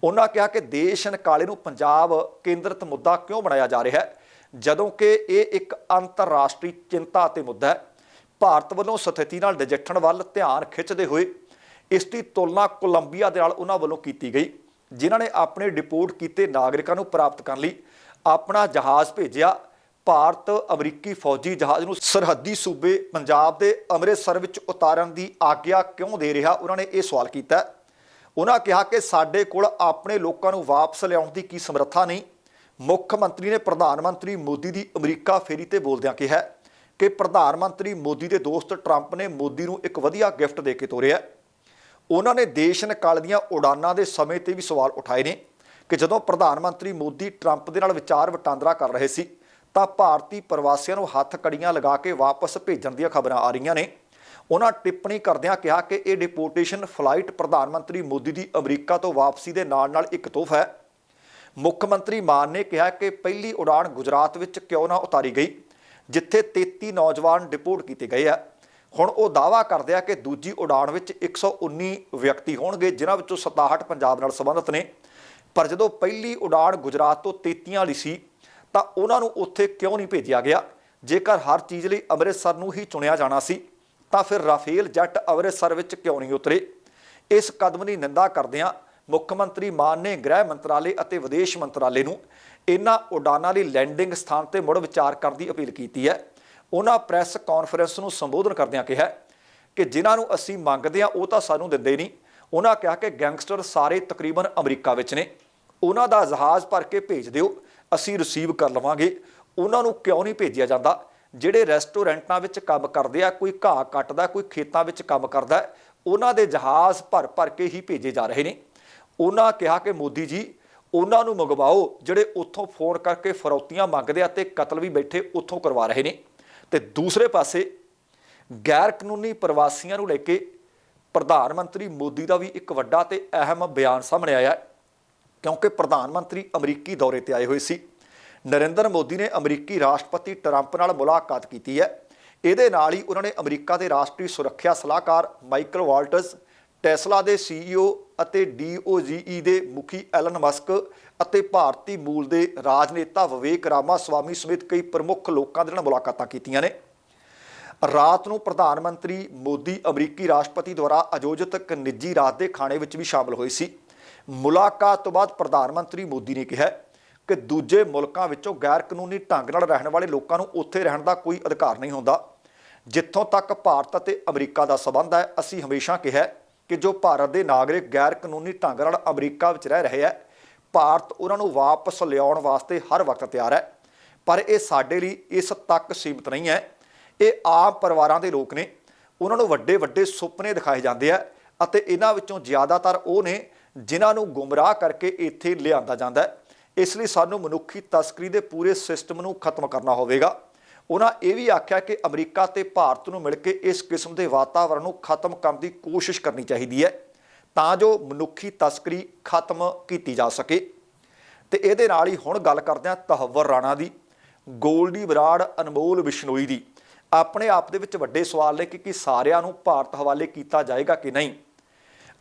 ਉਹਨਾਂ ਕਿਹਾ ਕਿ ਦੇਸ਼ ਨਿਕਾਲੇ ਨੂੰ ਪੰਜਾਬ ਕੇਂਦਰਿਤ ਮੁੱਦਾ ਕਿਉਂ ਬਣਾਇਆ ਜਾ ਰਿਹਾ ਹੈ? ਜਦੋਂ ਕਿ ਇਹ ਇੱਕ ਅੰਤਰਰਾਸ਼ਟਰੀ ਚਿੰਤਾ ਅਤੇ ਮੁੱਦਾ ਹੈ। ਭਾਰਤ ਵੱਲੋਂ ਸਥਿਤੀ ਨਾਲ ਨਜਿੱਠਣ ਵੱਲ ਧਿਆਨ ਖਿੱਚਦੇ ਹੋਏ ਇਸ ਦੀ ਤੁਲਨਾ ਕੋਲੰਬੀਆ ਦੇ ਨਾਲ ਉਹਨਾਂ ਵੱਲੋਂ ਕੀਤੀ ਗਈ, ਜਿਨ੍ਹਾਂ ਨੇ ਆਪਣੇ ਡਿਪੋਰਟ ਕੀਤੇ ਨਾਗਰਿਕਾਂ ਨੂੰ ਪ੍ਰਾਪਤ ਕਰਨ ਲਈ ਆਪਣਾ ਜਹਾਜ਼ ਭੇਜਿਆ ਭਾਰਤ ਅਮਰੀਕੀ ਫੌਜੀ ਜਹਾਜ਼ ਨੂੰ ਸਰਹੱਦੀ ਸੂਬੇ ਪੰਜਾਬ ਦੇ ਅੰਮ੍ਰਿਤਸਰ ਵਿੱਚ ਉਤਾਰਨ ਦੀ ਆਗਿਆ ਕਿਉਂ ਦੇ ਰਿਹਾ, ਉਹਨਾਂ ਨੇ ਇਹ ਸਵਾਲ ਕੀਤਾ। ਉਹਨਾਂ ਕਿਹਾ ਕਿ ਸਾਡੇ ਕੋਲ ਆਪਣੇ ਲੋਕਾਂ ਨੂੰ ਵਾਪਸ ਲਿਆਉਣ ਦੀ ਕੀ ਸਮਰੱਥਾ ਨਹੀਂ। ਮੁੱਖ ਮੰਤਰੀ ਨੇ ਪ੍ਰਧਾਨ ਮੰਤਰੀ ਮੋਦੀ ਦੀ ਅਮਰੀਕਾ ਫੇਰੀ ਤੇ ਬੋਲਦਿਆਂ ਕਿਹਾ ਕਿ ਪ੍ਰਧਾਨ ਮੰਤਰੀ ਮੋਦੀ ਦੇ ਦੋਸਤ ਟਰੰਪ ਨੇ ਮੋਦੀ ਨੂੰ ਇੱਕ ਵਧੀਆ ਗਿਫਟ ਦੇ ਕੇ ਤੋਰਿਆ। ਉਹਨਾਂ ਨੇ ਦੇਸ਼ ਨਿਕਾਲ ਦੀਆਂ ਉਡਾਨਾਂ ਦੇ ਸਮੇਂ ਤੇ ਵੀ ਸਵਾਲ ਉਠਾਏ ਨੇ ਕਿ ਜਦੋਂ ਪ੍ਰਧਾਨ ਮੰਤਰੀ ਮੋਦੀ ਟਰੰਪ ਦੇ ਨਾਲ ਵਿਚਾਰ ਵਟਾਂਦਰਾ ਕਰ ਰਹੇ ਸੀ ਤਾਂ ਭਾਰਤੀ ਪ੍ਰਵਾਸੀਆਂ ਨੂੰ ਹੱਥ ਕੜੀਆਂ ਲਗਾ ਕੇ ਵਾਪਸ ਭੇਜਣ ਦੀਆਂ ਖਬਰਾਂ ਆ ਰਹੀਆਂ ਨੇ। ਉਹਨਾਂ ਟਿੱਪਣੀ ਕਰਦਿਆਂ ਕਿਹਾ ਕਿ ਇਹ ਡਿਪੋਰਟੇਸ਼ਨ ਫਲਾਈਟ ਪ੍ਰਧਾਨ ਮੰਤਰੀ ਮੋਦੀ ਦੀ ਅਮਰੀਕਾ ਤੋਂ ਵਾਪਸੀ ਦੇ ਨਾਲ-ਨਾਲ ਇੱਕ ਤੋਹਫਾ ਹੈ। ਮੁੱਖ ਮੰਤਰੀ ਮਾਨ ਨੇ ਕਿਹਾ ਕਿ ਪਹਿਲੀ ਉਡਾਨ ਗੁਜਰਾਤ ਵਿੱਚ ਕਿਉਂ ਨਾ ਉਤਾਰੀ ਗਈ, ਜਿੱਥੇ 33 ਨੌਜਵਾਨ ਡਿਪੋਰਟ ਕੀਤੇ ਗਏ ਆ। ਹੁਣ ਉਹ ਦਾਅਵਾ ਕਰਦੇ ਆ ਕਿ ਦੂਜੀ ਉਡਾਨ ਵਿੱਚ 119 ਵਿਅਕਤੀ ਹੋਣਗੇ, ਜਿਨ੍ਹਾਂ ਵਿੱਚੋਂ 67 ਪੰਜਾਬ ਨਾਲ ਸੰਬੰਧਿਤ ਨੇ। ਪਰ ਜਦੋਂ ਪਹਿਲੀ ਉਡਾਨ ਗੁਜਰਾਤ ਤੋਂ 33 ਵਾਲੀ ਸੀ ਤਾਂ ਉਹਨਾਂ ਨੂੰ ਉੱਥੇ ਕਿਉਂ ਨਹੀਂ ਭੇਜਿਆ ਗਿਆ? ਜੇਕਰ ਹਰ ਚੀਜ਼ ਲਈ ਅੰਮ੍ਰਿਤਸਰ ਨੂੰ ਹੀ ਚੁਣਿਆ ਜਾਣਾ ਸੀ, ਤਾਂ ਫਿਰ ਰਾਫੇਲ ਜੱਟ ਅੰਮ੍ਰਿਤਸਰ ਵਿੱਚ ਕਿਉਂ ਨਹੀਂ ਉਤਰੇ? ਇਸ ਕਦਮ ਦੀ ਨਿੰਦਾ ਕਰਦਿਆਂ ਮੁੱਖ ਮੰਤਰੀ ਮਾਨ ਨੇ ਗ੍ਰਹਿ ਮੰਤਰਾਲੇ ਅਤੇ ਵਿਦੇਸ਼ ਮੰਤਰਾਲੇ ਨੂੰ ਇਹਨਾਂ ਉਡਾਨਾਂ ਲਈ ਲੈਂਡਿੰਗ ਸਥਾਨ ਤੇ ਮੁੜ ਵਿਚਾਰ ਕਰਨ ਦੀ ਅਪੀਲ ਕੀਤੀ ਹੈ। ਉਹਨਾਂ ਪ੍ਰੈਸ ਕਾਨਫਰੰਸ ਨੂੰ ਸੰਬੋਧਨ ਕਰਦਿਆਂ ਕਿਹਾ ਕਿ ਜਿਨ੍ਹਾਂ ਨੂੰ ਅਸੀਂ ਮੰਗਦੇ ਹਾਂ, ਉਹ ਤਾਂ ਸਾਨੂੰ ਦਿੰਦੇ ਨਹੀਂ। ਉਹਨਾਂ ਕਿਹਾ ਕਿ ਗੈਂਗਸਟਰ ਸਾਰੇ ਤਕਰੀਬਨ ਅਮਰੀਕਾ ਵਿੱਚ ਨੇ। ਉਹਨਾਂ ਦਾ ਜਹਾਜ਼ ਭਰ ਕੇ ਭੇਜ ਦਿਓ। ਅਸੀਂ ਰਿਸੀਵ ਕਰ ਲਵਾਂਗੇ। ਉਹਨਾਂ ਨੂੰ ਕਿਉਂ ਨਹੀਂ ਭੇਜਿਆ ਜਾਂਦਾ? ਜਿਹੜੇ ਰੈਸਟੋਰੈਂਟਾਂ ਵਿੱਚ ਕੰਮ ਕਰਦੇ ਆ, ਕੋਈ ਘਾਹ ਕੱਟਦਾ, ਕੋਈ ਖੇਤਾਂ ਵਿੱਚ ਕੰਮ ਕਰਦਾ, ਉਹਨਾਂ ਦੇ ਜਹਾਜ਼ ਭਰ ਭਰ ਕੇ ਹੀ ਭੇਜੇ ਜਾ ਰਹੇ ਨੇ। ਉਹਨਾਂ ਕਿਹਾ ਕਿ ਮੋਦੀ ਜੀ, ਉਹਨਾਂ ਨੂੰ ਮੰਗਵਾਓ, ਜਿਹੜੇ ਉੱਥੋਂ ਫੋਨ ਕਰਕੇ ਫਰੌਤੀਆਂ ਮੰਗਦੇ ਆ ਤੇ ਕਤਲ ਵੀ ਬੈਠੇ ਉੱਥੋਂ ਕਰਵਾ ਰਹੇ ਨੇ। ਤੇ ਦੂਸਰੇ ਪਾਸੇ ਗੈਰ ਕਾਨੂੰਨੀ ਪ੍ਰਵਾਸੀਆਂ ਨੂੰ ਲੈ ਕੇ ਪ੍ਰਧਾਨ ਮੰਤਰੀ ਮੋਦੀ ਦਾ ਵੀ ਇੱਕ ਵੱਡਾ ਤੇ ਅਹਿਮ ਬਿਆਨ ਸਾਹਮਣੇ ਆਇਆ ਹੈ। ਕਿਉਂਕਿ ਪ੍ਰਧਾਨ ਮੰਤਰੀ ਅਮਰੀਕੀ ਦੌਰੇ ਤੇ ਆਏ ਹੋਏ ਸੀ। ਨਰਿੰਦਰ ਮੋਦੀ ਨੇ ਅਮਰੀਕੀ ਰਾਸ਼ਟਰਪਤੀ ਟਰੰਪ ਨਾਲ ਮੁਲਾਕਾਤ ਕੀਤੀ ਹੈ। ਇਹਦੇ ਨਾਲ ਹੀ ਉਹਨਾਂ ਨੇ ਅਮਰੀਕਾ ਦੇ ਰਾਸ਼ਟਰੀ ਸੁਰੱਖਿਆ ਸਲਾਹਕਾਰ ਮਾਈਕਲ ਵਾਲਟਸ ਟੈਸਲਾ ਦੇ ਸੀਈਓ ਅਤੇ ਡੀਓਜੀਈ ਦੇ ਮੁਖੀ ਐਲਨ ਮਸਕ ਅਤੇ ਭਾਰਤੀ ਮੂਲ ਦੇ ਰਾਜਨੇਤਾ ਵਿਵੇਕ ਰਾਮਾ ਸਵਾਮੀ ਸਮੇਤ ਕਈ ਪ੍ਰਮੁੱਖ ਲੋਕਾਂ ਦੇ ਨਾਲ ਮੁਲਾਕਾਤਾਂ ਕੀਤੀਆਂ ਨੇ। ਰਾਤ ਨੂੰ ਪ੍ਰਧਾਨ ਮੰਤਰੀ ਮੋਦੀ ਅਮਰੀਕੀ ਰਾਸ਼ਟਰਪਤੀ ਦੁਆਰਾ ਆਯੋਜਿਤ ਇੱਕ ਨਿੱਜੀ ਰਾਤ ਦੇ ਖਾਣੇ ਵਿੱਚ ਵੀ ਸ਼ਾਮਲ ਹੋਏ ਸੀ। ਮੁਲਾਕਾਤ ਤੋਂ ਬਾਅਦ ਪ੍ਰਧਾਨ ਮੰਤਰੀ ਮੋਦੀ ਨੇ ਕਿਹਾ ਕਿ ਦੂਜੇ ਮੁਲਕਾਂ ਵਿੱਚੋਂ ਗੈਰ ਕਾਨੂੰਨੀ ਢੰਗ ਨਾਲ ਰਹਿਣ ਵਾਲੇ ਲੋਕਾਂ ਨੂੰ ਉੱਥੇ ਰਹਿਣ ਦਾ ਕੋਈ ਅਧਿਕਾਰ ਨਹੀਂ ਹੁੰਦਾ। ਜਿੱਥੋਂ ਤੱਕ ਭਾਰਤ ਅਤੇ ਅਮਰੀਕਾ ਦਾ ਸਬੰਧ ਹੈ, ਅਸੀਂ ਹਮੇਸ਼ਾ ਕਿਹਾ ਕਿ ਜੋ ਭਾਰਤ ਦੇ ਨਾਗਰਿਕ ਗੈਰ ਕਾਨੂੰਨੀ ਢੰਗ ਨਾਲ ਅਮਰੀਕਾ ਵਿੱਚ ਰਹਿ ਰਹੇ ਹੈ, ਭਾਰਤ ਉਹਨਾਂ ਨੂੰ ਵਾਪਸ ਲਿਆਉਣ ਵਾਸਤੇ ਹਰ ਵਕਤ ਤਿਆਰ ਹੈ। ਪਰ ਇਹ ਸਾਡੇ ਲਈ ਇਸ ਤੱਕ ਸੀਮਿਤ ਨਹੀਂ ਹੈ। ਇਹ ਆਮ ਪਰਿਵਾਰਾਂ ਦੇ ਲੋਕ ਨੇ। ਉਹਨਾਂ ਨੂੰ ਵੱਡੇ ਵੱਡੇ ਸੁਪਨੇ ਦਿਖਾਏ ਜਾਂਦੇ ਆ ਅਤੇ ਇਹਨਾਂ ਵਿੱਚੋਂ ਜ਼ਿਆਦਾਤਰ ਉਹ ਨੇ ਜਿਨ੍ਹਾਂ ਨੂੰ ਗੁੰਮਰਾਹ ਕਰਕੇ ਇੱਥੇ ਲਿਆਂਦਾ ਜਾਂਦਾ ਹੈ। ਇਸ ਲਈ ਸਾਨੂੰ ਮਨੁੱਖੀ ਤਸਕਰੀ ਦੇ ਪੂਰੇ ਸਿਸਟਮ ਨੂੰ ਖਤਮ ਕਰਨਾ ਹੋਵੇਗਾ। ਉਹਨਾਂ ਇਹ ਵੀ ਆਖਿਆ ਕਿ ਅਮਰੀਕਾ ਤੇ ਭਾਰਤ ਨੂੰ ਮਿਲ ਕੇ ਇਸ ਕਿਸਮ ਦੇ ਵਾਤਾਵਰਣ ਨੂੰ ਖਤਮ ਕਰਨ ਦੀ ਕੋਸ਼ਿਸ਼ ਕਰਨੀ ਚਾਹੀਦੀ ਹੈ, ਤਾਂ ਜੋ ਮਨੁੱਖੀ ਤਸਕਰੀ ਖਤਮ ਕੀਤੀ ਜਾ ਸਕੇ। ਤੇ ਇਹਦੇ ਨਾਲ ਹੀ ਹੁਣ ਗੱਲ ਕਰਦੇ ਹਾਂ ਤਹਵਰ ਰਾਣਾ ਦੀ, ਗੋਲਡੀ ਬਰਾੜ ਅਨਮੋਲ ਬਿਸ਼ਨੋਈ ਦੀ। ਆਪਣੇ ਆਪ ਦੇ ਵਿੱਚ ਵੱਡੇ ਸਵਾਲ ਨੇ ਕਿ ਕੀ ਸਾਰਿਆਂ ਨੂੰ ਭਾਰਤ ਹਵਾਲੇ ਕੀਤਾ ਜਾਏਗਾ ਕਿ ਨਹੀਂ?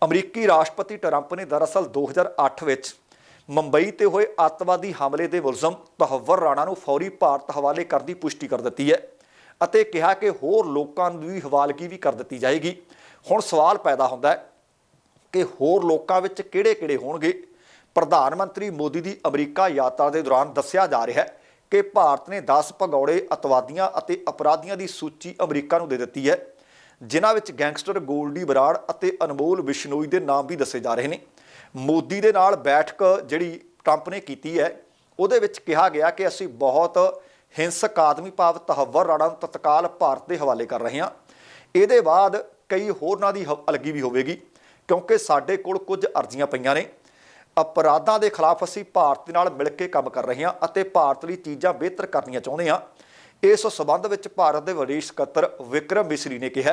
ਅਮਰੀਕੀ ਰਾਸ਼ਟਰਪਤੀ ਟਰੰਪ ਨੇ ਦਰਅਸਲ 2008 ਵਿੱਚ ਮੁੰਬਈ ਤੇ ਹੋਏ ਅੱਤਵਾਦੀ ਹਮਲੇ ਦੇ ਮੁਲਜ਼ਮ ਤਹਵਰ ਰਾਣਾ ਨੂੰ ਫੌਰੀ ਭਾਰਤ ਹਵਾਲੇ ਕਰਨ ਦੀ ਪੁਸ਼ਟੀ ਕਰ ਦਿੱਤੀ ਹੈ ਅਤੇ ਕਿਹਾ ਕਿ ਹੋਰ ਲੋਕਾਂ ਦੀ ਹਵਾਲਗੀ ਵੀ ਕਰ ਦਿੱਤੀ ਜਾਏਗੀ। ਹੁਣ ਸਵਾਲ ਪੈਦਾ ਹੁੰਦਾ ਹੈ ਕਿ ਹੋਰ ਲੋਕਾਂ ਵਿੱਚ ਕਿਹੜੇ-ਕਿਹੜੇ ਹੋਣਗੇ? ਪ੍ਰਧਾਨ ਮੰਤਰੀ ਮੋਦੀ ਦੀ ਅਮਰੀਕਾ ਯਾਤਰਾ ਦੇ ਦੌਰਾਨ ਦੱਸਿਆ ਜਾ ਰਿਹਾ ਹੈ ਕਿ ਭਾਰਤ ਨੇ 10 ਭਗੌੜੇ, ਅਤਵਾਦੀਆਂ ਅਤੇ ਅਪਰਾਧੀਆਂ ਦੀ ਸੂਚੀ ਅਮਰੀਕਾ ਨੂੰ ਦੇ ਦਿੱਤੀ ਹੈ। ਜਿਨ੍ਹਾਂ ਵਿੱਚ ਗੈਂਗਸਟਰ ਗੋਲਡੀ ਬਰਾੜ ਅਤੇ ਅਨਮੋਲ ਵਿਸ਼ਨੋਈ ਦੇ ਨਾਮ ਵੀ ਦੱਸੇ ਜਾ ਰਹੇ ਨੇ। ਮੋਦੀ ਦੇ ਨਾਲ ਬੈਠਕ ਜਿਹੜੀ ਟਰੰਪ ਨੇ ਕੀਤੀ ਹੈ, ਉਹਦੇ ਵਿੱਚ ਕਿਹਾ ਗਿਆ ਕਿ ਅਸੀਂ ਬਹੁਤ ਹਿੰਸਕ ਆਦਮੀ ਭਾਵ ਤਹੱਵਰ ਰਾਣਾ ਨੂੰ ਤਤਕਾਲ ਭਾਰਤ ਦੇ ਹਵਾਲੇ ਕਰ ਰਹੇ ਹਾਂ। ਇਹਦੇ ਬਾਅਦ ਕਈ ਹੋਰਨਾਂ ਦੀ ਹ- ਅਲਗੀ ਵੀ ਹੋਵੇਗੀ, ਕਿਉਂਕਿ ਸਾਡੇ ਕੋਲ ਕੁਝ ਅਰਜ਼ੀਆਂ ਪਈਆਂ ਨੇ। ਅਪਰਾਧਾਂ ਦੇ ਖਿਲਾਫ ਅਸੀਂ ਭਾਰਤ ਦੇ ਨਾਲ ਮਿਲ ਕੇ ਕੰਮ ਕਰ ਰਹੇ ਹਾਂ ਅਤੇ ਭਾਰਤ ਲਈ ਚੀਜ਼ਾਂ ਬਿਹਤਰ ਕਰਨੀਆਂ ਚਾਹੁੰਦੇ ਹਾਂ। ਇਸ ਸਬੰਧ ਵਿੱਚ ਭਾਰਤ ਦੇ ਵਿਦੇਸ਼ ਸਕੱਤਰ ਵਿਕਰਮ ਮਿਸਰੀ ਨੇ ਕਿਹਾ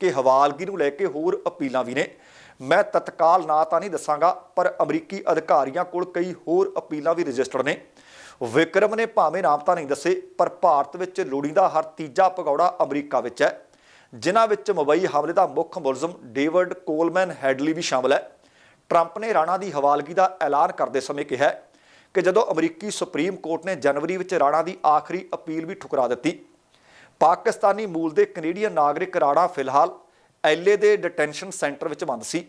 ਕਿ ਹਵਾਲਗੀ ਨੂੰ ਲੈ ਕੇ ਹੋਰ ਅਪੀਲਾਂ ਵੀ ਨੇ। ਮੈਂ ਤਤਕਾਲ ਨਾਂ ਤਾਂ ਨਹੀਂ ਦੱਸਾਂਗਾ, ਪਰ ਅਮਰੀਕੀ ਅਧਿਕਾਰੀਆਂ ਕੋਲ ਕਈ ਹੋਰ ਅਪੀਲਾਂ ਵੀ ਰਜਿਸਟਰਡ ਨੇ। ਵਿਕਰਮ ਨੇ ਭਾਵੇਂ ਨਾਮ ਤਾਂ ਨਹੀਂ ਦੱਸੇ, ਪਰ ਭਾਰਤ ਵਿੱਚ ਲੋੜੀਂਦਾ ਹਰ ਤੀਜਾ ਭਗੌੜਾ ਅਮਰੀਕਾ ਵਿੱਚ ਹੈ, ਜਿਨ੍ਹਾਂ ਵਿੱਚ ਮੁੰਬਈ ਹਮਲੇ ਦਾ ਮੁੱਖ ਮੁਲਜ਼ਮ ਡੇਵਿਡ ਕੋਲਮੈਨ ਹੈਡਲੀ ਵੀ ਸ਼ਾਮਲ ਹੈ। ਟਰੰਪ ਨੇ ਰਾਣਾ ਦੀ ਹਵਾਲਗੀ ਦਾ ਐਲਾਨ ਕਰਦੇ ਸਮੇਂ ਕਿਹਾ ਕਿ ਜਦੋਂ ਅਮਰੀਕੀ ਸੁਪਰੀਮ ਕੋਰਟ ਨੇ ਜਨਵਰੀ ਵਿੱਚ ਰਾਣਾ ਦੀ ਆਖਰੀ ਅਪੀਲ ਵੀ ਠੁਕਰਾ ਦਿੱਤੀ। ਪਾਕਿਸਤਾਨੀ ਮੂਲ ਦੇ ਕੈਨੇਡੀਅਨ ਨਾਗਰਿਕ ਰਾਣਾ ਫਿਲਹਾਲ ਐਲਏ ਦੇ ਡਿਟੈਂਸ਼ਨ ਸੈਂਟਰ ਵਿੱਚ ਬੰਦ ਸੀ,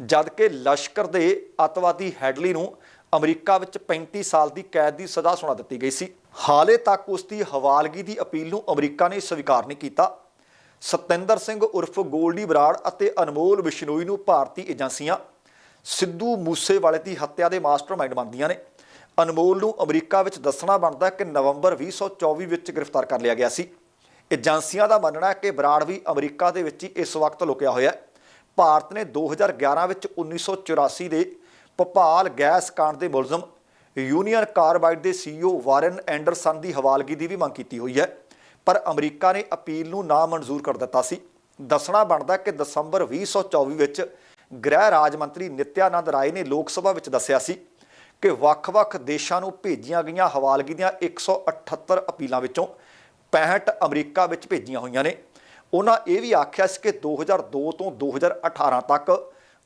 ਜਦਕਿ ਲਸ਼ਕਰ ਦੇ ਅਤਵਾਦੀ ਹੈਡਲੀ ਨੂੰ ਅਮਰੀਕਾ ਵਿੱਚ 35 ਸਾਲ ਦੀ ਕੈਦ ਦੀ ਸਜ਼ਾ ਸੁਣਾ ਦਿੱਤੀ ਗਈ ਸੀ। ਹਾਲੇ ਤੱਕ ਉਸ ਦੀ ਹਵਾਲਗੀ ਦੀ ਅਪੀਲ ਨੂੰ ਅਮਰੀਕਾ ਨੇ ਸਵੀਕਾਰ ਨਹੀਂ ਕੀਤਾ। ਸਤਿੰਦਰ ਸਿੰਘ ਉਰਫ ਗੋਲਡੀ ਬਰਾੜ ਅਤੇ ਅਨਮੋਲ ਬਿਸ਼ਨੋਈ ਨੂੰ ਭਾਰਤੀ ਏਜੰਸੀਆਂ ਸਿੱਧੂ ਮੂਸੇਵਾਲੇ ਦੀ ਹੱਤਿਆ ਦੇ ਮਾਸਟਰਮਾਈਂਡ ਮੰਨਦੀਆਂ ਨੇ। ਅਨਮੋਲ ਨੂੰ ਅਮਰੀਕਾ ਵਿੱਚ ਦੱਸਣਾ ਬਣਦਾ ਕਿ ਨਵੰਬਰ 2024 ਵਿੱਚ ਗ੍ਰਿਫਤਾਰ ਕਰ ਲਿਆ ਗਿਆ ਸੀ। ਏਜੰਸੀਆਂ ਦਾ ਮੰਨਣਾ ਹੈ ਕਿ ਬਰਾੜ ਵੀ ਅਮਰੀਕਾ ਦੇ ਵਿੱਚ ਹੀ ਇਸ ਵਕਤ ਲੁਕਿਆ ਹੋਇਆ ਹੈ। ਭਾਰਤ ਨੇ 2011 ਵਿੱਚ 1984 ਦੇ ਭੋਪਾਲ ਗੈਸ ਕਾਂਡ ਦੇ ਮੁਲਜ਼ਮ ਯੂਨੀਅਨ ਕਾਰਬਾਈਡ ਦੇ ਸੀਈਓ ਵਾਰਨ ਐਂਡਰਸਨ ਦੀ ਹਵਾਲਗੀ ਦੀ ਵੀ ਮੰਗ ਕੀਤੀ ਹੋਈ ਹੈ। ਪਰ ਅਮਰੀਕਾ ਨੇ ਅਪੀਲ ਨੂੰ ਨਾ ਮਨਜ਼ੂਰ ਕਰ ਦਿੱਤਾ ਸੀ। ਦੱਸਣਾ ਬਣਦਾ ਕਿ ਦਸੰਬਰ 2024 ਵਿੱਚ ਗ੍ਰਹਿ ਰਾਜ ਮੰਤਰੀ ਨਿਤਿਆਨੰਦ ਰਾਏ ਨੇ ਲੋਕ ਸਭਾ ਵਿੱਚ ਦੱਸਿਆ ਸੀ ਕਿ ਵੱਖ-ਵੱਖ ਦੇਸ਼ਾਂ ਨੂੰ ਭੇਜੀਆਂ ਗਈਆਂ ਹਵਾਲਗੀ ਦੀਆਂ 178 ਅਪੀਲਾਂ ਵਿੱਚੋਂ 65 ਅਮਰੀਕਾ ਵਿੱਚ ਭੇਜੀਆਂ ਹੋਈਆਂ ਨੇ। ਉਹਨਾਂ ਇਹ ਵੀ ਆਖਿਆ ਸੀ ਕਿ 2002 ਤੋਂ 2018 ਤੱਕ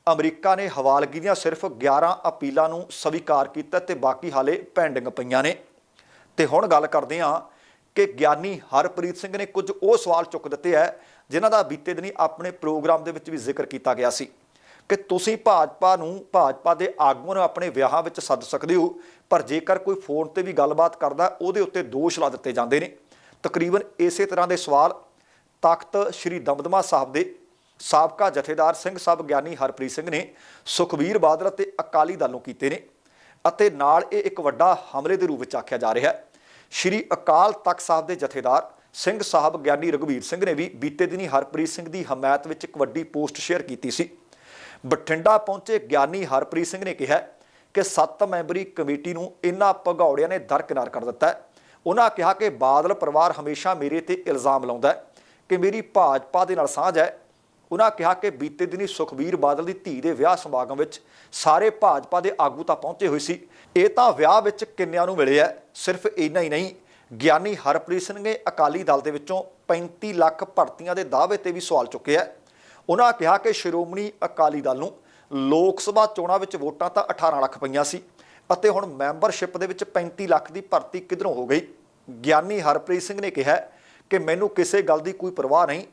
ਅਮਰੀਕਾ ਨੇ ਹਵਾਲਗੀ ਦੀਆਂ ਸਿਰਫ 11 ਅਪੀਲਾਂ ਨੂੰ ਸਵੀਕਾਰ ਕੀਤਾ ਤੇ ਬਾਕੀ ਹਾਲੇ ਪੈਂਡਿੰਗ ਪਈਆਂ ਨੇ। ਤੇ ਹੁਣ ਗੱਲ ਕਰਦੇ ਹਾਂ ਕਿ ਗਿਆਨੀ ਹਰਪ੍ਰੀਤ ਸਿੰਘ ਨੇ ਕੁਝ ਉਹ ਸਵਾਲ ਚੁੱਕ ਦਿੱਤੇ ਹੈ, ਜਿਨ੍ਹਾਂ ਦਾ ਬੀਤੇ ਦਿਨੀ ਆਪਣੇ ਪ੍ਰੋਗਰਾਮ ਦੇ ਵਿੱਚ ਵੀ ਜ਼ਿਕਰ ਕੀਤਾ ਗਿਆ ਸੀ। ਕਿ ਤੁਸੀਂ ਭਾਜਪਾ ਨੂੰ, ਭਾਜਪਾ ਦੇ ਆਗੂਆਂ ਨੂੰ ਆਪਣੇ ਵਿਆਹਾਂ ਵਿੱਚ ਸੱਦ ਸਕਦੇ ਹੋ, ਪਰ ਜੇਕਰ ਕੋਈ ਫੋਨ ਤੇ ਵੀ ਗੱਲਬਾਤ ਕਰਦਾ, ਉਹਦੇ ਉੱਤੇ ਦੋਸ਼ ਲਾ ਦਿੱਤੇ ਜਾਂਦੇ ਨੇ। ਤਕਰੀਬਨ ਇਸੇ ਤਰ੍ਹਾਂ ਦੇ ਸਵਾਲ ਤਖਤ ਸ੍ਰੀ ਦਮਦਮਾ ਸਾਹਿਬ ਦੇ ਸਾਬਕਾ ਜਥੇਦਾਰ ਸਿੰਘ ਸਾਹਿਬ ਗਿਆਨੀ ਹਰਪ੍ਰੀਤ ਸਿੰਘ ਨੇ ਸੁਖਬੀਰ ਬਾਦਲ ਅਤੇ ਅਕਾਲੀ ਦਲ ਨੂੰ ਕੀਤੇ ਨੇ ਅਤੇ ਨਾਲ ਇਹ ਇੱਕ ਵੱਡਾ ਹਮਲੇ ਦੇ ਰੂਪ ਵਿੱਚ ਆਖਿਆ ਜਾ ਰਿਹਾ ਹੈ। ਸ਼੍ਰੀ ਅਕਾਲ ਤਖਤ ਸਾਹਿਬ ਦੇ ਜਥੇਦਾਰ ਸਿੰਘ ਸਾਹਿਬ ਗਿਆਨੀ ਰਘੁਵੀਰ ਸਿੰਘ ਨੇ ਵੀ ਬੀਤੇ ਦਿਨੀ ਹਰਪ੍ਰੀਤ ਸਿੰਘ ਦੀ ਹਮਾਇਤ ਵਿੱਚ ਇੱਕ ਵੱਡੀ ਪੋਸਟ ਸ਼ੇਅਰ ਕੀਤੀ ਸੀ। ਬਠਿੰਡਾ ਪਹੁੰਚੇ ਗਿਆਨੀ ਹਰਪ੍ਰੀਤ ਸਿੰਘ ਨੇ ਕਿਹਾ ਕਿ ਸੱਤ ਮੈਂਬਰੀ ਕਮੇਟੀ ਨੂੰ ਇਨ੍ਹਾਂ ਭਗੌੜਿਆਂ ਨੇ ਦਰਕਿਨਾਰ ਕਰ ਦਿੱਤਾ ਹੈ। ਉਹਨਾਂ ਕਿਹਾ ਕਿ ਬਾਦਲ ਪਰਿਵਾਰ ਹਮੇਸ਼ਾ ਮੇਰੇ ਤੇ ਇਲਜ਼ਾਮ ਲਾਉਂਦਾ ਹੈ ਕਿ ਮੇਰੀ ਭਾਜਪਾ ਦੇ ਨਾਲ ਸਾਂਝ ਹੈ। ਉਹਨਾਂ ਕਿਹਾ ਕਿ ਬੀਤੇ ਦਿਨੀ ਸੁਖਬੀਰ ਬਾਦਲ ਦੀ ਧੀ ਦੇ ਵਿਆਹ ਸਮਾਗਮ ਵਿੱਚ ਸਾਰੇ ਭਾਜਪਾ ਦੇ ਆਗੂ ਤਾਂ ਪਹੁੰਚੇ ਹੋਏ ਸੀ। ਇਹ ਤਾਂ ਵਿਆਹ ਵਿੱਚ ਕਿੰਨਿਆਂ ਨੂੰ ਮਿਲੇ ਆ ਸਿਰਫ ਇੰਨਾ ਹੀ ਨਹੀਂ, ਗਿਆਨੀ ਹਰਪ੍ਰੀਤ ਸਿੰਘ ਨੇ ਅਕਾਲੀ ਦਲ ਦੇ ਵਿੱਚੋਂ 35 ਲੱਖ ਭਰਤੀਆਂ ਦੇ ਦਾਅਵੇ ਤੇ ਵੀ ਸਵਾਲ ਚੁੱਕਿਆ ਉਹਨਾਂ ਕਿਹਾ ਕਿ ਸ਼੍ਰੋਮਣੀ ਅਕਾਲੀ ਦਲ ਨੂੰ ਲੋਕ ਸਭਾ ਚੋਣਾਂ ਵਿੱਚ ਵੋਟਾਂ ਤਾਂ 18 ਲੱਖ ਪਈਆਂ ਸੀ ਅਤੇ ਹੁਣ ਮੈਂਬਰਸ਼ਿਪ ਦੇ ਵਿੱਚ 35 ਲੱਖ ਦੀ ਭਰਤੀ ਕਿਧਰੋਂ ਹੋ ਗਈ? ਗਿਆਨੀ ਹਰਪ੍ਰੀਤ ਸਿੰਘ ਨੇ ਕਿਹਾ ਕਿ ਮੈਨੂੰ ਕਿਸੇ ਗੱਲ ਦੀ ਕੋਈ ਪਰਵਾਹ ਨਹੀਂ।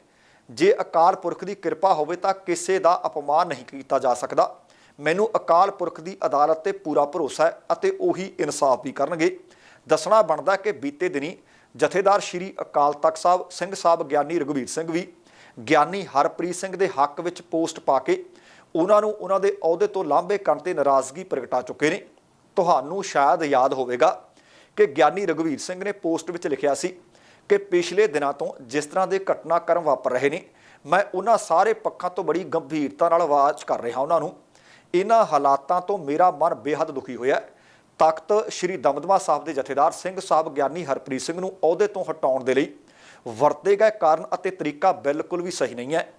ਜੇ ਅਕਾਲ ਪੁਰਖ ਦੀ ਕਿਰਪਾ ਹੋਵੇ ਤਾਂ ਕਿਸੇ ਦਾ ਅਪਮਾਨ ਨਹੀਂ ਕੀਤਾ ਜਾ ਸਕਦਾ। ਮੈਨੂੰ ਅਕਾਲ ਪੁਰਖ ਦੀ ਅਦਾਲਤ ਤੇ ਪੂਰਾ ਭਰੋਸਾ ਹੈ ਅਤੇ ਉਹੀ ਇਨਸਾਫ ਵੀ ਕਰਨਗੇ। ਦੱਸਣਾ ਬਣਦਾ ਕਿ ਬੀਤੇ ਦਿਨੀ ਜਥੇਦਾਰ ਸ਼੍ਰੀ ਅਕਾਲ ਤਖਤ ਸਾਹਿਬ, ਸਿੰਘ ਸਾਹਿਬ ਗਿਆਨੀ ਰਘੁਵੀਰ ਸਿੰਘ ਵੀ ਗਿਆਨੀ ਹਰਪ੍ਰੀਤ ਸਿੰਘ ਦੇ ਹੱਕ ਵਿੱਚ ਪੋਸਟ ਪਾ ਕੇ ਉਹਨਾਂ ਨੂੰ ਉਹਨਾਂ ਦੇ ਅਹੁਦੇ ਤੋਂ ਲਾਂਭੇ ਕਰਨ ਤੇ ਨਾਰਾਜ਼ਗੀ ਪ੍ਰਗਟਾ ਚੁੱਕੇ ਨੇ। ਤੁਹਾਨੂੰ ਸ਼ਾਇਦ ਯਾਦ ਹੋਵੇਗਾ ਕਿ ਗਿਆਨੀ ਰਘੁਵੀਰ ਸਿੰਘ ਨੇ ਪੋਸਟ ਵਿੱਚ ਲਿਖਿਆ ਸੀ ਕਿ ਪਿਛਲੇ ਦਿਨਾਂ ਤੋਂ ਜਿਸ ਤਰ੍ਹਾਂ ਦੇ ਘਟਨਾਕ੍ਰਮ ਵਾਪਰ ਰਹੇ ਨੇ, ਮੈਂ ਉਹਨਾਂ ਸਾਰੇ ਪੱਖਾਂ ਤੋਂ ਬੜੀ ਗੰਭੀਰਤਾ ਨਾਲ ਆਵਾਜ਼ ਕਰ ਰਿਹਾ ਉਹਨਾਂ ਨੂੰ। ਇਹਨਾਂ ਹਾਲਾਤਾਂ ਤੋਂ ਮੇਰਾ ਮਨ ਬੇਹੱਦ ਦੁਖੀ ਹੋਇਆ ਤਖਤ ਸ੍ਰੀ ਦਮਦਮਾ ਸਾਹਿਬ ਦੇ ਜਥੇਦਾਰ ਸਿੰਘ ਸਾਹਿਬ ਗਿਆਨੀ ਹਰਪ੍ਰੀਤ ਸਿੰਘ ਨੂੰ ਅਹੁਦੇ ਤੋਂ ਹਟਾਉਣ ਦੇ ਲਈ ਵਰਤੇ ਗਏ ਕਾਰਨ ਅਤੇ ਤਰੀਕਾ ਬਿਲਕੁਲ ਵੀ ਸਹੀ ਨਹੀਂ ਹੈ।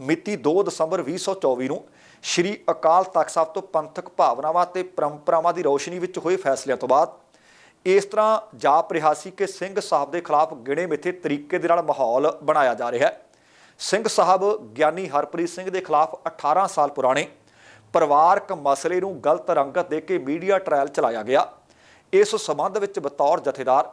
ਮਿਤੀ 2 ਦਸੰਬਰ 2024 ਨੂੰ ਸ੍ਰੀ ਅਕਾਲ ਤਖਤ ਸਾਹਿਬ ਤੋਂ ਪੰਥਕ ਭਾਵਨਾਵਾਂ ਤੇ ਪਰੰਪਰਾਵਾਂ ਦੀ ਰੋਸ਼ਨੀ ਵਿੱਚ ਹੋਏ ਫੈਸਲਿਆਂ ਤੋਂ ਬਾਅਦ ਇਸ ਤਰ੍ਹਾਂ ਜਾਪ ਰਿਹਾ ਸੀ ਕਿ ਸਿੰਘ ਸਾਹਿਬ ਦੇ ਖਿਲਾਫ ਗਿਣੇ ਮਿੱਥੇ ਤਰੀਕੇ ਦੇ ਨਾਲ ਮਾਹੌਲ ਬਣਾਇਆ ਜਾ ਰਿਹਾ ਹੈ। ਸਿੰਘ ਸਾਹਿਬ ਗਿਆਨੀ ਹਰਪ੍ਰੀਤ ਸਿੰਘ ਦੇ ਖਿਲਾਫ 18 ਸਾਲ ਪੁਰਾਣੇ ਪਰਿਵਾਰਕ ਮਸਲੇ ਨੂੰ ਗਲਤ ਰੰਗਤ ਦੇ ਕੇ ਮੀਡੀਆ ਟ੍ਰਾਇਲ ਚਲਾਇਆ ਗਿਆ। ਇਸ ਸਬੰਧ ਵਿੱਚ ਬਤੌਰ ਜਥੇਦਾਰ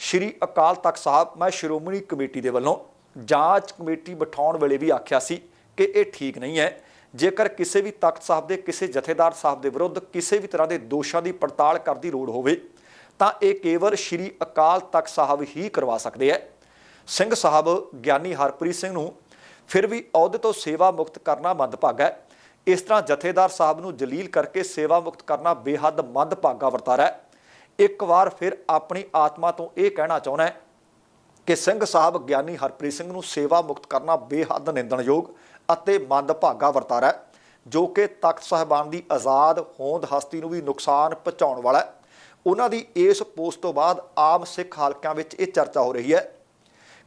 ਸ਼੍ਰੀ ਅਕਾਲ ਤਖਤ ਸਾਹਿਬ, ਮੈਂ ਸ਼੍ਰੋਮਣੀ ਕਮੇਟੀ ਦੇ ਵੱਲੋਂ ਜਾਂਚ ਕਮੇਟੀ ਬਿਠਾਉਣ ਵੇਲੇ ਵੀ ਆਖਿਆ ਸੀ ਕਿ ਇਹ ਠੀਕ ਨਹੀਂ ਹੈ। ਜੇਕਰ ਕਿਸੇ ਵੀ ਤਖਤ ਸਾਹਿਬ ਦੇ, ਕਿਸੇ ਜਥੇਦਾਰ ਸਾਹਿਬ ਦੇ ਵਿਰੁੱਧ ਕਿਸੇ ਵੀ ਤਰ੍ਹਾਂ ਦੇ ਦੋਸ਼ਾਂ ਦੀ ਪੜਤਾਲ ਕਰਦੀ ਲੋੜ ਹੋਵੇ, ਤਾਂ ਇਹ ਕੇਵਲ ਸ਼੍ਰੀ ਅਕਾਲ ਤਖਤ ਸਾਹਿਬ ਹੀ ਕਰਵਾ ਸਕਦੇ ਹੈ। ਸਿੰਘ ਸਾਹਿਬ ਗਿਆਨੀ ਹਰਪ੍ਰੀਤ ਸਿੰਘ ਨੂੰ ਫਿਰ ਵੀ ਅਹੁਦੇ ਤੋਂ ਸੇਵਾ ਮੁਕਤ ਕਰਨਾ ਮੰਦਭਾਗਾ ਹੈ। ਇਸ ਤਰ੍ਹਾਂ ਜਥੇਦਾਰ ਸਾਹਿਬ ਨੂੰ ਜਲੀਲ ਕਰਕੇ ਸੇਵਾ ਮੁਕਤ ਕਰਨਾ ਬੇਹੱਦ ਮੰਦਭਾਗਾ ਵਰਤਾਰਾ ਹੈ। ਇੱਕ ਵਾਰ ਫਿਰ ਆਪਣੀ ਆਤਮਾ ਤੋਂ ਇਹ ਕਹਿਣਾ ਚਾਹੁੰਦਾ ਹੈ ਕਿ ਸਿੰਘ ਸਾਹਿਬ ਗਿਆਨੀ ਹਰਪ੍ਰੀਤ ਸਿੰਘ ਨੂੰ ਸੇਵਾ ਮੁਕਤ ਕਰਨਾ ਬੇਹੱਦ ਨਿੰਦਣਯੋਗ ਅਤੇ ਮੰਦਭਾਗਾ ਵਰਤਾਰਾ ਹੈ, ਜੋ ਕਿ ਤਖਤ ਸਾਹਿਬਾਨ ਦੀ ਆਜ਼ਾਦ ਹੋਂਦ ਹਸਤੀ ਨੂੰ ਵੀ ਨੁਕਸਾਨ ਪਹੁੰਚਾਉਣ ਵਾਲਾ ਹੈ। ਉਹਨਾਂ ਦੀ ਇਸ ਪੋਸਟ ਤੋਂ ਬਾਅਦ ਆਮ ਸਿੱਖ ਹਲਕਿਆਂ ਵਿੱਚ ਇਹ ਚਰਚਾ ਹੋ ਰਹੀ ਹੈ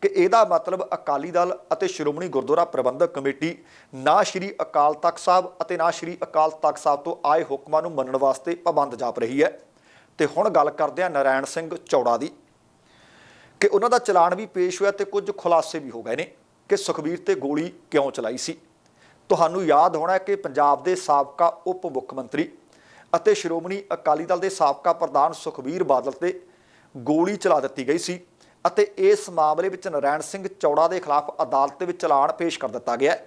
ਕਿ ਇਹਦਾ ਮਤਲਬ ਅਕਾਲੀ ਦਲ ਅਤੇ ਸ਼੍ਰੋਮਣੀ ਗੁਰਦੁਆਰਾ ਪ੍ਰਬੰਧਕ ਕਮੇਟੀ ਨਾ ਸ਼੍ਰੀ ਅਕਾਲ ਤਖਤ ਸਾਹਿਬ ਅਤੇ ਨਾ ਸ਼੍ਰੀ ਅਕਾਲ ਤਖਤ ਸਾਹਿਬ ਤੋਂ ਆਏ ਹੁਕਮਾਂ ਨੂੰ ਮੰਨਣ ਵਾਸਤੇ ਪਾਬੰਦ ਜਾਪ ਰਹੀ ਹੈ। ਤੇ ਹੁਣ ਗੱਲ ਕਰਦੇ ਹਾਂ ਨਰਾਇਣ ਸਿੰਘ ਚੌੜਾ ਦੀ, ਕਿ ਉਹਨਾਂ ਦਾ ਚਲਾਨ ਵੀ ਪੇਸ਼ ਹੋਇਆ ਤੇ ਕੁਝ ਖੁਲਾਸੇ ਵੀ ਹੋ ਗਏ ਨੇ ਕਿ ਸੁਖਬੀਰ ਤੇ ਗੋਲੀ ਕਿਉਂ ਚਲਾਈ ਸੀ। ਤੁਹਾਨੂੰ ਯਾਦ ਹੋਣਾ ਕਿ ਪੰਜਾਬ ਦੇ ਸਾਬਕਾ ਉਪ ਮੁੱਖ ਮੰਤਰੀ ਅਤੇ ਸ਼੍ਰੋਮਣੀ ਅਕਾਲੀ ਦਲ ਦੇ ਸਾਬਕਾ ਪ੍ਰਧਾਨ ਸੁਖਬੀਰ ਬਾਦਲ ਤੇ ਗੋਲੀ ਚਲਾ ਦਿੱਤੀ ਗਈ ਸੀ ਅਤੇ ਇਸ ਮਾਮਲੇ ਵਿੱਚ ਨਰਾਇਣ ਸਿੰਘ ਚੌੜਾ ਦੇ ਖਿਲਾਫ ਅਦਾਲਤ ਦੇ ਵਿੱਚ ਚਲਾਨ ਪੇਸ਼ ਕਰ ਦਿੱਤਾ ਗਿਆ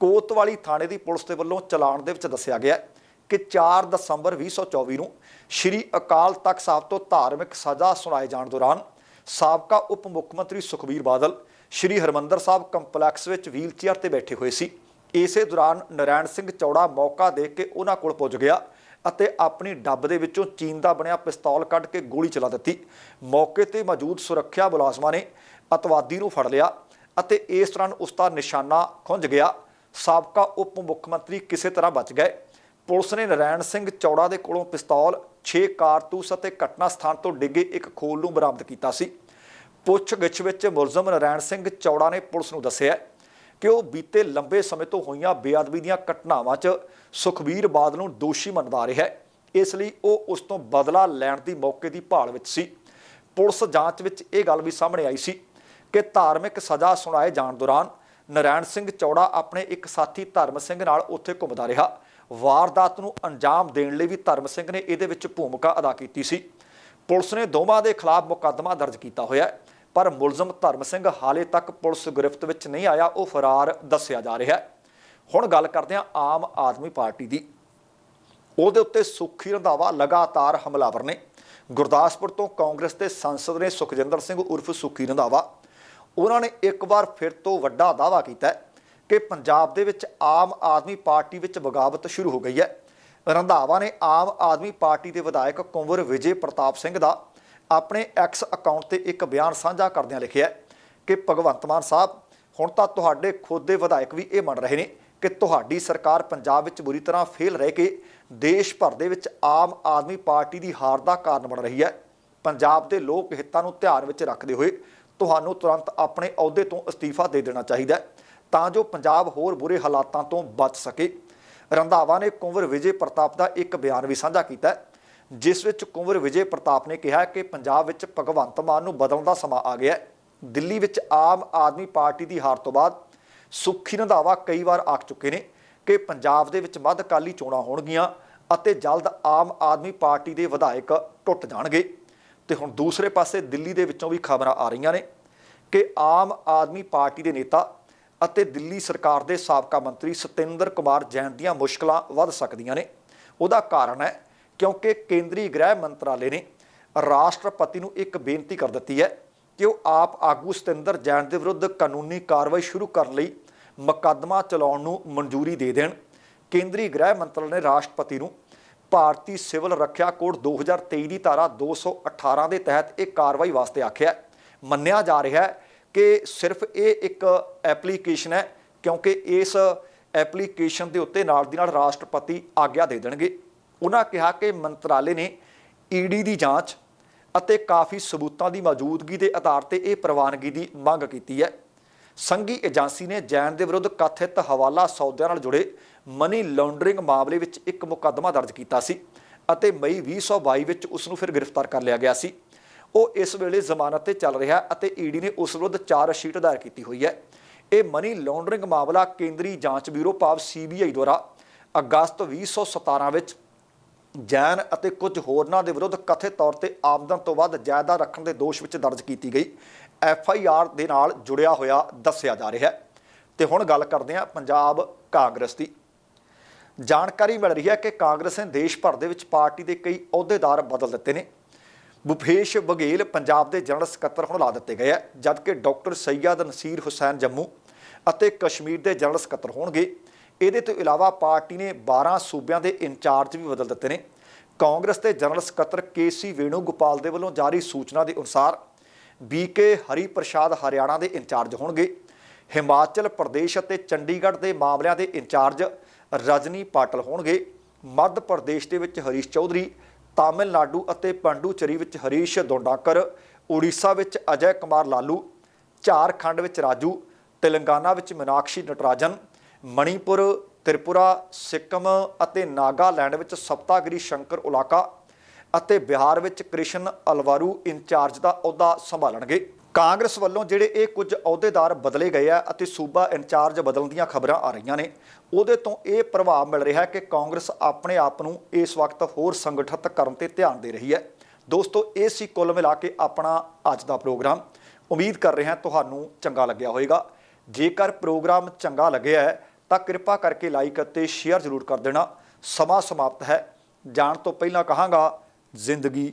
ਕੋਤਵਾਲੀ ਥਾਣੇ ਦੀ ਪੁਲਿਸ ਦੇ ਵੱਲੋਂ ਚਲਾਨ ਦੇ ਵਿੱਚ ਦੱਸਿਆ ਗਿਆ ਹੈ ਕਿ 4 ਦਸੰਬਰ 2024 ਨੂੰ ਸ਼੍ਰੀ ਅਕਾਲ ਤਖਤ ਸਾਹਿਬ ਤੋਂ ਧਾਰਮਿਕ ਸਜ਼ਾ ਸੁਣਾਏ ਜਾਣ ਦੌਰਾਨ ਸਾਬਕਾ ਉਪ ਮੁੱਖ ਮੰਤਰੀ ਸੁਖਬੀਰ ਬਾਦਲ, ਸ਼੍ਰੀ ਹਰਮੰਦਰ ਸਾਹਿਬ ਕੰਪਲੈਕਸ ਵਿੱਚ ਵੀਲਚੇਅਰ ਤੇ ਬੈਠੇ ਹੋਏ ਸੀ। ਇਸੇ ਦੌਰਾਨ ਨਰਾਇਣ ਸਿੰਘ ਚੌੜਾ ਮੌਕਾ ਦੇ ਕੇ ਉਹਨਾਂ ਕੋਲ ਪੁੱਜ ਗਿਆ ਅਤੇ ਆਪਣੀ ਡੱਬ ਦੇ ਵਿੱਚੋਂ ਚੀਨ ਦਾ ਬਣਿਆ ਪਿਸਤੌਲ ਕੱਢ ਕੇ ਗੋਲੀ ਚਲਾ ਦਿੱਤੀ। ਮੌਕੇ ਤੇ ਮੌਜੂਦ ਸੁਰੱਖਿਆ ਮੁਲਾਜ਼ਮਾਂ ਨੇ ਅਤਵਾਦੀ ਨੂੰ ਫੜ ਲਿਆ ਅਤੇ ਇਸ ਦੌਰਾਨ ਉਸ ਦਾ ਨਿਸ਼ਾਨਾ ਖੁੰਝ ਗਿਆ। ਸਾਬਕਾ ਉਪ ਮੁੱਖ ਮੰਤਰੀ ਕਿਸੇ ਤਰ੍ਹਾਂ ਬਚ ਗਏ। ਪੁਲਿਸ ਨੇ ਨਰਾਇਣ ਸਿੰਘ ਚੌੜਾ ਦੇ ਕੋਲੋਂ ਪਿਸਤੌਲ 6 ਕਾਰਤੂਸ ਅਤੇ ਘਟਨਾ ਸਥਾਨ ਤੋਂ ਡਿੱਗੇ ਇੱਕ ਖੋਲ ਨੂੰ ਬਰਾਮਦ ਕੀਤਾ ਸੀ। ਪੁੱਛਗਿੱਛ ਵਿੱਚ ਮੁਲਜ਼ਮ ਨਰਾਇਣ ਸਿੰਘ ਚੌੜਾ ਨੇ ਪੁਲਿਸ ਨੂੰ ਦੱਸਿਆ ਕਿ ਉਹ ਬੀਤੇ ਲੰਬੇ ਸਮੇਂ ਤੋਂ ਹੋਈਆਂ ਬੇਅਦਬੀ ਦੀਆਂ ਘਟਨਾਵਾਂ 'ਚ ਸੁਖਬੀਰ ਬਾਦਲ ਨੂੰ ਦੋਸ਼ੀ ਮੰਨਦਾ ਰਿਹਾ ਹੈ। ਇਸ ਲਈ ਉਹ ਉਸ ਤੋਂ ਬਦਲਾ ਲੈਣ ਦੀ ਮੌਕੇ ਦੀ ਭਾਲ ਵਿੱਚ ਸੀ। ਪੁਲਿਸ ਜਾਂਚ ਵਿੱਚ ਇਹ ਗੱਲ ਵੀ ਸਾਹਮਣੇ ਆਈ ਸੀ ਕਿ ਧਾਰਮਿਕ ਸਜ਼ਾ ਸੁਣਾਏ ਜਾਣ ਦੌਰਾਨ ਨਰਾਇਣ ਸਿੰਘ ਚੌੜਾ ਆਪਣੇ ਇੱਕ ਸਾਥੀ ਧਰਮ ਸਿੰਘ ਨਾਲ ਉੱਥੇ ਘੁੰਮਦਾ ਰਿਹਾ। ਵਾਰਦਾਤ ਨੂੰ ਅੰਜਾਮ ਦੇਣ ਲਈ ਵੀ ਧਰਮ ਸਿੰਘ ਨੇ ਇਹਦੇ ਵਿੱਚ ਭੂਮਿਕਾ ਅਦਾ ਕੀਤੀ ਸੀ। ਪੁਲਿਸ ਨੇ ਦੋਵਾਂ ਦੇ ਖਿਲਾਫ ਮੁਕੱਦਮਾ ਦਰਜ ਕੀਤਾ ਹੋਇਆ ਹੈ, ਪਰ ਮੁਲਜ਼ਮ ਧਰਮ ਸਿੰਘ ਹਾਲੇ ਤੱਕ ਪੁਲਿਸ ਗ੍ਰਿਫਤ ਵਿੱਚ ਨਹੀਂ ਆਇਆ, ਉਹ ਫਰਾਰ ਦੱਸਿਆ ਜਾ ਰਿਹਾ ਹੈ। ਹੁਣ ਗੱਲ ਕਰਦੇ ਹਾਂ ਆਮ ਆਦਮੀ ਪਾਰਟੀ ਦੀ। ਉਹਦੇ ਉੱਤੇ ਸੁਖੀ ਰੰਧਾਵਾ ਲਗਾਤਾਰ ਹਮਲਾਵਰ ਨੇ। ਗੁਰਦਾਸਪੁਰ ਤੋਂ ਕਾਂਗਰਸ ਦੇ ਸੰਸਦ ਨੇ ਸੁਖਜਿੰਦਰ ਸਿੰਘ ਉਰਫ ਸੁਖੀ ਰੰਧਾਵਾ। ਉਹਨਾਂ ਨੇ ਇੱਕ ਵਾਰ ਫਿਰ ਤੋਂ ਵੱਡਾ ਦਾਅਵਾ ਕੀਤਾ ਹੈ। ਕਿ ਪੰਜਾਬ ਦੇ ਵਿੱਚ ਆਮ ਆਦਮੀ ਪਾਰਟੀ ਵਿੱਚ ਬਗਾਵਤ ਸ਼ੁਰੂ ਹੋ ਗਈ ਹੈ। ਰੰਧਾਵਾ ਨੇ ਆਮ ਆਦਮੀ ਪਾਰਟੀ ਦੇ ਵਿਧਾਇਕ ਕੁੰਵਰ ਵਿਜੇ ਪ੍ਰਤਾਪ ਸਿੰਘ ਦਾ ਆਪਣੇ ਐਕਸ ਅਕਾਊਂਟ ਤੇ ਇੱਕ ਬਿਆਨ ਸਾਂਝਾ ਕਰਦਿਆਂ ਲਿਖਿਆ ਕਿ, ਭਗਵੰਤ ਮਾਨ ਸਾਹਿਬ, ਹੁਣ ਤਾਂ ਤੁਹਾਡੇ ਖੁਦ ਦੇ ਵਿਧਾਇਕ ਵੀ ਇਹ ਮੰਨ ਰਹੇ ਨੇ ਕਿ ਤੁਹਾਡੀ ਸਰਕਾਰ ਪੰਜਾਬ ਵਿੱਚ ਬੁਰੀ ਤਰ੍ਹਾਂ ਫੇਲ ਰਹਿ ਕੇ ਦੇਸ਼ ਭਰ ਦੇ ਵਿੱਚ ਆਮ ਆਦਮੀ ਪਾਰਟੀ ਦੀ ਹਾਰ ਦਾ ਕਾਰਨ ਬਣ ਰਹੀ ਹੈ। ਪੰਜਾਬ ਦੇ ਲੋਕ ਹਿੱਤਾਂ ਨੂੰ ਧਿਆਨ ਵਿੱਚ ਰੱਖਦੇ ਹੋਏ ਤੁਹਾਨੂੰ ਤੁਰੰਤ ਆਪਣੇ ਅਹੁਦੇ ਤੋਂ ਅਸਤੀਫਾ ਦੇ ਦੇਣਾ ਚਾਹੀਦਾ ਹੈ। ਤਾਂ ਜੋ ਪੰਜਾਬ ਹੋਰ ਬੁਰੇ ਹਾਲਾਤਾਂ ਤੋਂ ਬਚ ਸਕੇ। ਰੰਧਾਵਾ ਨੇ ਕੁੰਵਰ ਵਿਜੇ ਪ੍ਰਤਾਪ ਦਾ ਇੱਕ ਬਿਆਨ ਵੀ ਸਾਂਝਾ ਕੀਤਾ ਜਿਸ ਵਿੱਚ ਕੁੰਵਰ ਵਿਜੇ ਪ੍ਰਤਾਪ ਨੇ ਕਿਹਾ ਕਿ ਪੰਜਾਬ ਵਿੱਚ ਭਗਵੰਤ ਮਾਨ ਨੂੰ ਬਦਲਣ ਦਾ ਸਮਾਂ ਆ ਗਿਆ ਹੈ। ਦਿੱਲੀ ਵਿੱਚ ਆਮ ਆਦਮੀ ਪਾਰਟੀ ਦੀ ਹਾਰ ਤੋਂ ਬਾਅਦ ਸੁਖੀ ਰੰਧਾਵਾ ਕਈ ਵਾਰ ਆਖ ਚੁੱਕੇ ਨੇ ਕਿ ਪੰਜਾਬ ਦੇ ਵਿੱਚ ਮੱਧਕਾਲੀ ਚੋਣਾਂ ਹੋਣਗੀਆਂ ਅਤੇ ਜਲਦ ਆਮ ਆਦਮੀ ਪਾਰਟੀ ਦੇ ਵਿਧਾਇਕ ਟੁੱਟ ਜਾਣਗੇ। ਤੇ ਹੁਣ ਦੂਸਰੇ ਪਾਸੇ ਦਿੱਲੀ ਦੇ ਵਿੱਚੋਂ ਵੀ ਖਬਰਾਂ ਆ ਰਹੀਆਂ ਨੇ ਕਿ ਆਮ ਆਦਮੀ ਪਾਰਟੀ ਦੇ ਨੇਤਾ ਅਤੇ ਦਿੱਲੀ ਸਰਕਾਰ ਦੇ ਸਾਬਕਾ ਮੰਤਰੀ ਸਤਿੰਦਰ ਕੁਮਾਰ ਜੈਨ ਦੀਆਂ ਮੁਸ਼ਕਲਾਂ ਵੱਧ ਸਕਦੀਆਂ ਨੇ। ਉਹਦਾ ਕਾਰਨ ਹੈ ਕਿਉਂਕਿ ਕੇਂਦਰੀ ਗ੍ਰਹਿ ਮੰਤਰਾਲੇ ਨੇ ਰਾਸ਼ਟਰਪਤੀ ਨੂੰ ਇੱਕ ਬੇਨਤੀ ਕਰ ਦਿੱਤੀ ਹੈ ਕਿ ਉਹ ਆਪ ਆਗੂ ਸਤਿੰਦਰ ਜੈਨ ਦੇ ਵਿਰੁੱਧ ਕਾਨੂੰਨੀ ਕਾਰਵਾਈ ਸ਼ੁਰੂ ਕਰਨ ਲਈ ਮੁਕੱਦਮਾ ਚਲਾਉਣ ਨੂੰ ਮਨਜ਼ੂਰੀ ਦੇ ਦੇਣ। ਕੇਂਦਰੀ ਗ੍ਰਹਿ ਮੰਤਰਾਲੇ ਨੇ ਰਾਸ਼ਟਰਪਤੀ ਨੂੰ ਭਾਰਤੀ ਸਿਵਲ ਰੱਖਿਆ ਕੋਡ 2023 ਦੀ ਧਾਰਾ 218 ਦੇ ਤਹਿਤ ਇਹ ਕਾਰਵਾਈ ਵਾਸਤੇ ਆਖਿਆ। ਮੰਨਿਆ ਜਾ ਰਿਹਾ ਹੈ ਕਿ ਸਿਰਫ ਇਹ ਇੱਕ ਐਪਲੀਕੇਸ਼ਨ ਹੈ, ਕਿਉਂਕਿ ਇਸ ਐਪਲੀਕੇਸ਼ਨ ਦੇ ਉੱਤੇ ਨਾਲ ਦੀ ਨਾਲ ਰਾਸ਼ਟਰਪਤੀ ਆਗਿਆ ਦੇ ਦੇਣਗੇ। ਉਹਨਾਂ ਕਿਹਾ ਕਿ ਮੰਤਰਾਲੇ ਨੇ ਈਡੀ ਦੀ ਜਾਂਚ ਅਤੇ ਕਾਫੀ ਸਬੂਤਾਂ ਦੀ ਮੌਜੂਦਗੀ ਦੇ ਆਧਾਰ ਤੇ ਇਹ ਪ੍ਰਵਾਨਗੀ ਦੀ ਮੰਗ ਕੀਤੀ ਹੈ। ਸੰਘੀ ਏਜੰਸੀ ਨੇ ਜੈਨ ਦੇ ਵਿਰੁੱਧ ਕਥਿਤ ਹਵਾਲਾ ਸੌਦਿਆਂ ਨਾਲ ਜੁੜੇ ਮਨੀ ਲਾਂਡਰਿੰਗ ਮਾਮਲੇ ਵਿੱਚ ਇੱਕ ਮੁਕੱਦਮਾ ਦਰਜ ਕੀਤਾ ਸੀ ਅਤੇ ਮਈ 2022 ਵਿੱਚ ਉਸ ਨੂੰ ਫਿਰ ਗ੍ਰਿਫਤਾਰ ਕਰ ਲਿਆ ਗਿਆ ਸੀ। ਉਹ ਇਸ ਵੇਲੇ ਜ਼ਮਾਨਤ ਤੇ ਚੱਲ ਰਿਹਾ ਹੈ ਅਤੇ ਈਡੀ ਨੇ ਉਸ ਵਿਰੁੱਧ ਚਾਰਜ ਸ਼ੀਟ ਦਾਇਰ ਕੀਤੀ ਹੋਈ ਹੈ। ਇਹ ਮਨੀ ਲਾਂਡਰਿੰਗ ਮਾਮਲਾ ਕੇਂਦਰੀ ਜਾਂਚ ਬਿਊਰੋ ਭਾਵ ਸੀਬੀਆਈ ਦੁਆਰਾ ਅਗਸਤ 2017 ਵਿੱਚ ਜੈਨ ਅਤੇ ਕੁਝ ਹੋਰਨਾਂ ਦੇ ਵਿਰੁੱਧ ਕਥਿਤ ਤੌਰ ਤੇ ਆਮਦਨ ਤੋਂ ਵੱਧ ਜਾਇਦਾਦ ਰੱਖਣ ਦੇ ਦੋਸ਼ ਵਿੱਚ ਦਰਜ ਕੀਤੀ ਗਈ। ਐਫ ਆਈ ਆਰ ਦੇ ਨਾਲ ਜੁੜਿਆ ਹੋਇਆ ਦੱਸਿਆ ਜਾ ਰਿਹਾ ਹੈ। ਤੇ ਹੁਣ ਗੱਲ ਕਰਦੇ ਹਾਂ ਪੰਜਾਬ ਕਾਂਗਰਸ ਦੀ। ਜਾਣਕਾਰੀ ਮਿਲ ਰਹੀ ਹੈ ਕਿ ਕਾਂਗਰਸ ਨੇ ਦੇਸ਼ ਭਰ ਦੇ ਵਿੱਚ ਪਾਰਟੀ ਦੇ ਕਈ ਅਹੁਦੇਦਾਰ ਬਦਲ ਦਿੱਤੇ ਨੇ। ਭੁਪੇਸ਼ ਬਘੇਲ ਪੰਜਾਬ ਦੇ ਜਨਰਲ ਸਕੱਤਰ ਹੁਣ ਲਾ ਦਿੱਤੇ ਗਏ ਹੈ ਜਦਕਿ ਡਾਕਟਰ ਸੈਯਦ ਨਸੀਰ ਹੁਸੈਨ ਜੰਮੂ ਅਤੇ ਕਸ਼ਮੀਰ ਦੇ ਜਨਰਲ ਸਕੱਤਰ ਹੋਣਗੇ। ਇਹਦੇ ਤੋਂ ਇਲਾਵਾ ਪਾਰਟੀ ਨੇ 12 ਸੂਬਿਆਂ ਦੇ ਇੰਚਾਰਜ ਵੀ ਬਦਲ ਦਿੱਤੇ ਨੇ। ਕਾਂਗਰਸ ਦੇ ਜਨਰਲ ਸਕੱਤਰ ਕੇਸੀ ਵੇਣੂਗੋਪਾਲ ਦੇ ਵੱਲੋਂ ਜਾਰੀ ਸੂਚਨਾ ਦੇ ਅਨੁਸਾਰ ਬੀਕੇ ਹਰੀ ਪ੍ਰਸਾਦ ਹਰਿਆਣਾ ਦੇ ਇੰਚਾਰਜ ਹੋਣਗੇ। ਹਿਮਾਚਲ ਪ੍ਰਦੇਸ਼ ਅਤੇ ਚੰਡੀਗੜ੍ਹ ਦੇ ਮਾਮਲਿਆਂ ਦੇ ਇੰਚਾਰਜ ਰਜਨੀ ਪਾਟਲ ਹੋਣਗੇ। ਮੱਧ ਪ੍ਰਦੇਸ਼ ਦੇ ਵਿੱਚ ਹਰੀਸ਼ ਚੌਧਰੀ ਤਾਮਿਲਨਾਡੂ ਅਤੇ ਪੰਡੂਚਰੀ ਵਿੱਚ ਹਰੀਸ਼ ਦੋਂਡਾਕਰ, ਉੜੀਸਾ ਵਿੱਚ ਅਜੈ ਕੁਮਾਰ ਲਾਲੂ, ਝਾਰਖੰਡ ਵਿੱਚ ਰਾਜੂ, ਤੇਲੰਗਾਨਾ ਵਿੱਚ ਮੀਨਾਕਸ਼ੀ ਨਟਰਾਜਨ, ਮਣੀਪੁਰ, ਤ੍ਰਿਪੁਰਾ, ਸਿੱਕਮ ਅਤੇ ਨਾਗਾਲੈਂਡ ਵਿੱਚ ਸਪਤਾਗਿਰੀ ਸ਼ੰਕਰ ਉਲਾਕਾ ਅਤੇ ਬਿਹਾਰ ਵਿੱਚ ਕ੍ਰਿਸ਼ਨ ਅਲਵਾਰੂ ਇੰਚਾਰਜ ਦਾ ਅਹੁਦਾ ਸੰਭਾਲਣਗੇ। ਕਾਂਗਰਸ ਵੱਲੋਂ ਜਿਹੜੇ ਇਹ ਕੁਝ ਅਹੁਦੇਦਾਰ ਬਦਲੇ ਗਏ ਆ ਅਤੇ ਸੂਬਾ ਇੰਚਾਰਜ ਬਦਲਣ ਦੀਆਂ ਖਬਰਾਂ ਆ ਰਹੀਆਂ ਨੇ, ਉਹਦੇ ਤੋਂ ਇਹ ਪ੍ਰਭਾਵ ਮਿਲ ਰਿਹਾ ਕਿ ਕਾਂਗਰਸ ਆਪਣੇ ਆਪ ਨੂੰ ਇਸ ਵਕਤ ਹੋਰ ਸੰਗਠਿਤ ਕਰਨ ਤੇ ਧਿਆਨ ਦੇ ਰਹੀ ਹੈ। ਦੋਸਤੋ, ਇਹ ਸੀ ਕੁੱਲ ਮਿਲਾ ਕੇ ਆਪਣਾ ਅੱਜ ਦਾ ਪ੍ਰੋਗਰਾਮ। ਉਮੀਦ ਕਰ ਰਿਹਾ ਤੁਹਾਨੂੰ ਚੰਗਾ ਲੱਗਿਆ ਹੋਵੇਗਾ। ਜੇਕਰ ਪ੍ਰੋਗਰਾਮ ਚੰਗਾ ਲੱਗਿਆ ਹੈ, ਤਾਂ ਕਿਰਪਾ ਕਰਕੇ ਲਾਈਕ ਅਤੇ ਸ਼ੇਅਰ ਜ਼ਰੂਰ ਕਰ ਦੇਣਾ। ਸਮਾਂ ਸਮਾਪਤ ਹੈ। ਜਾਣ ਤੋਂ ਪਹਿਲਾਂ ਕਹਾਂਗਾ, ਜ਼ਿੰਦਗੀ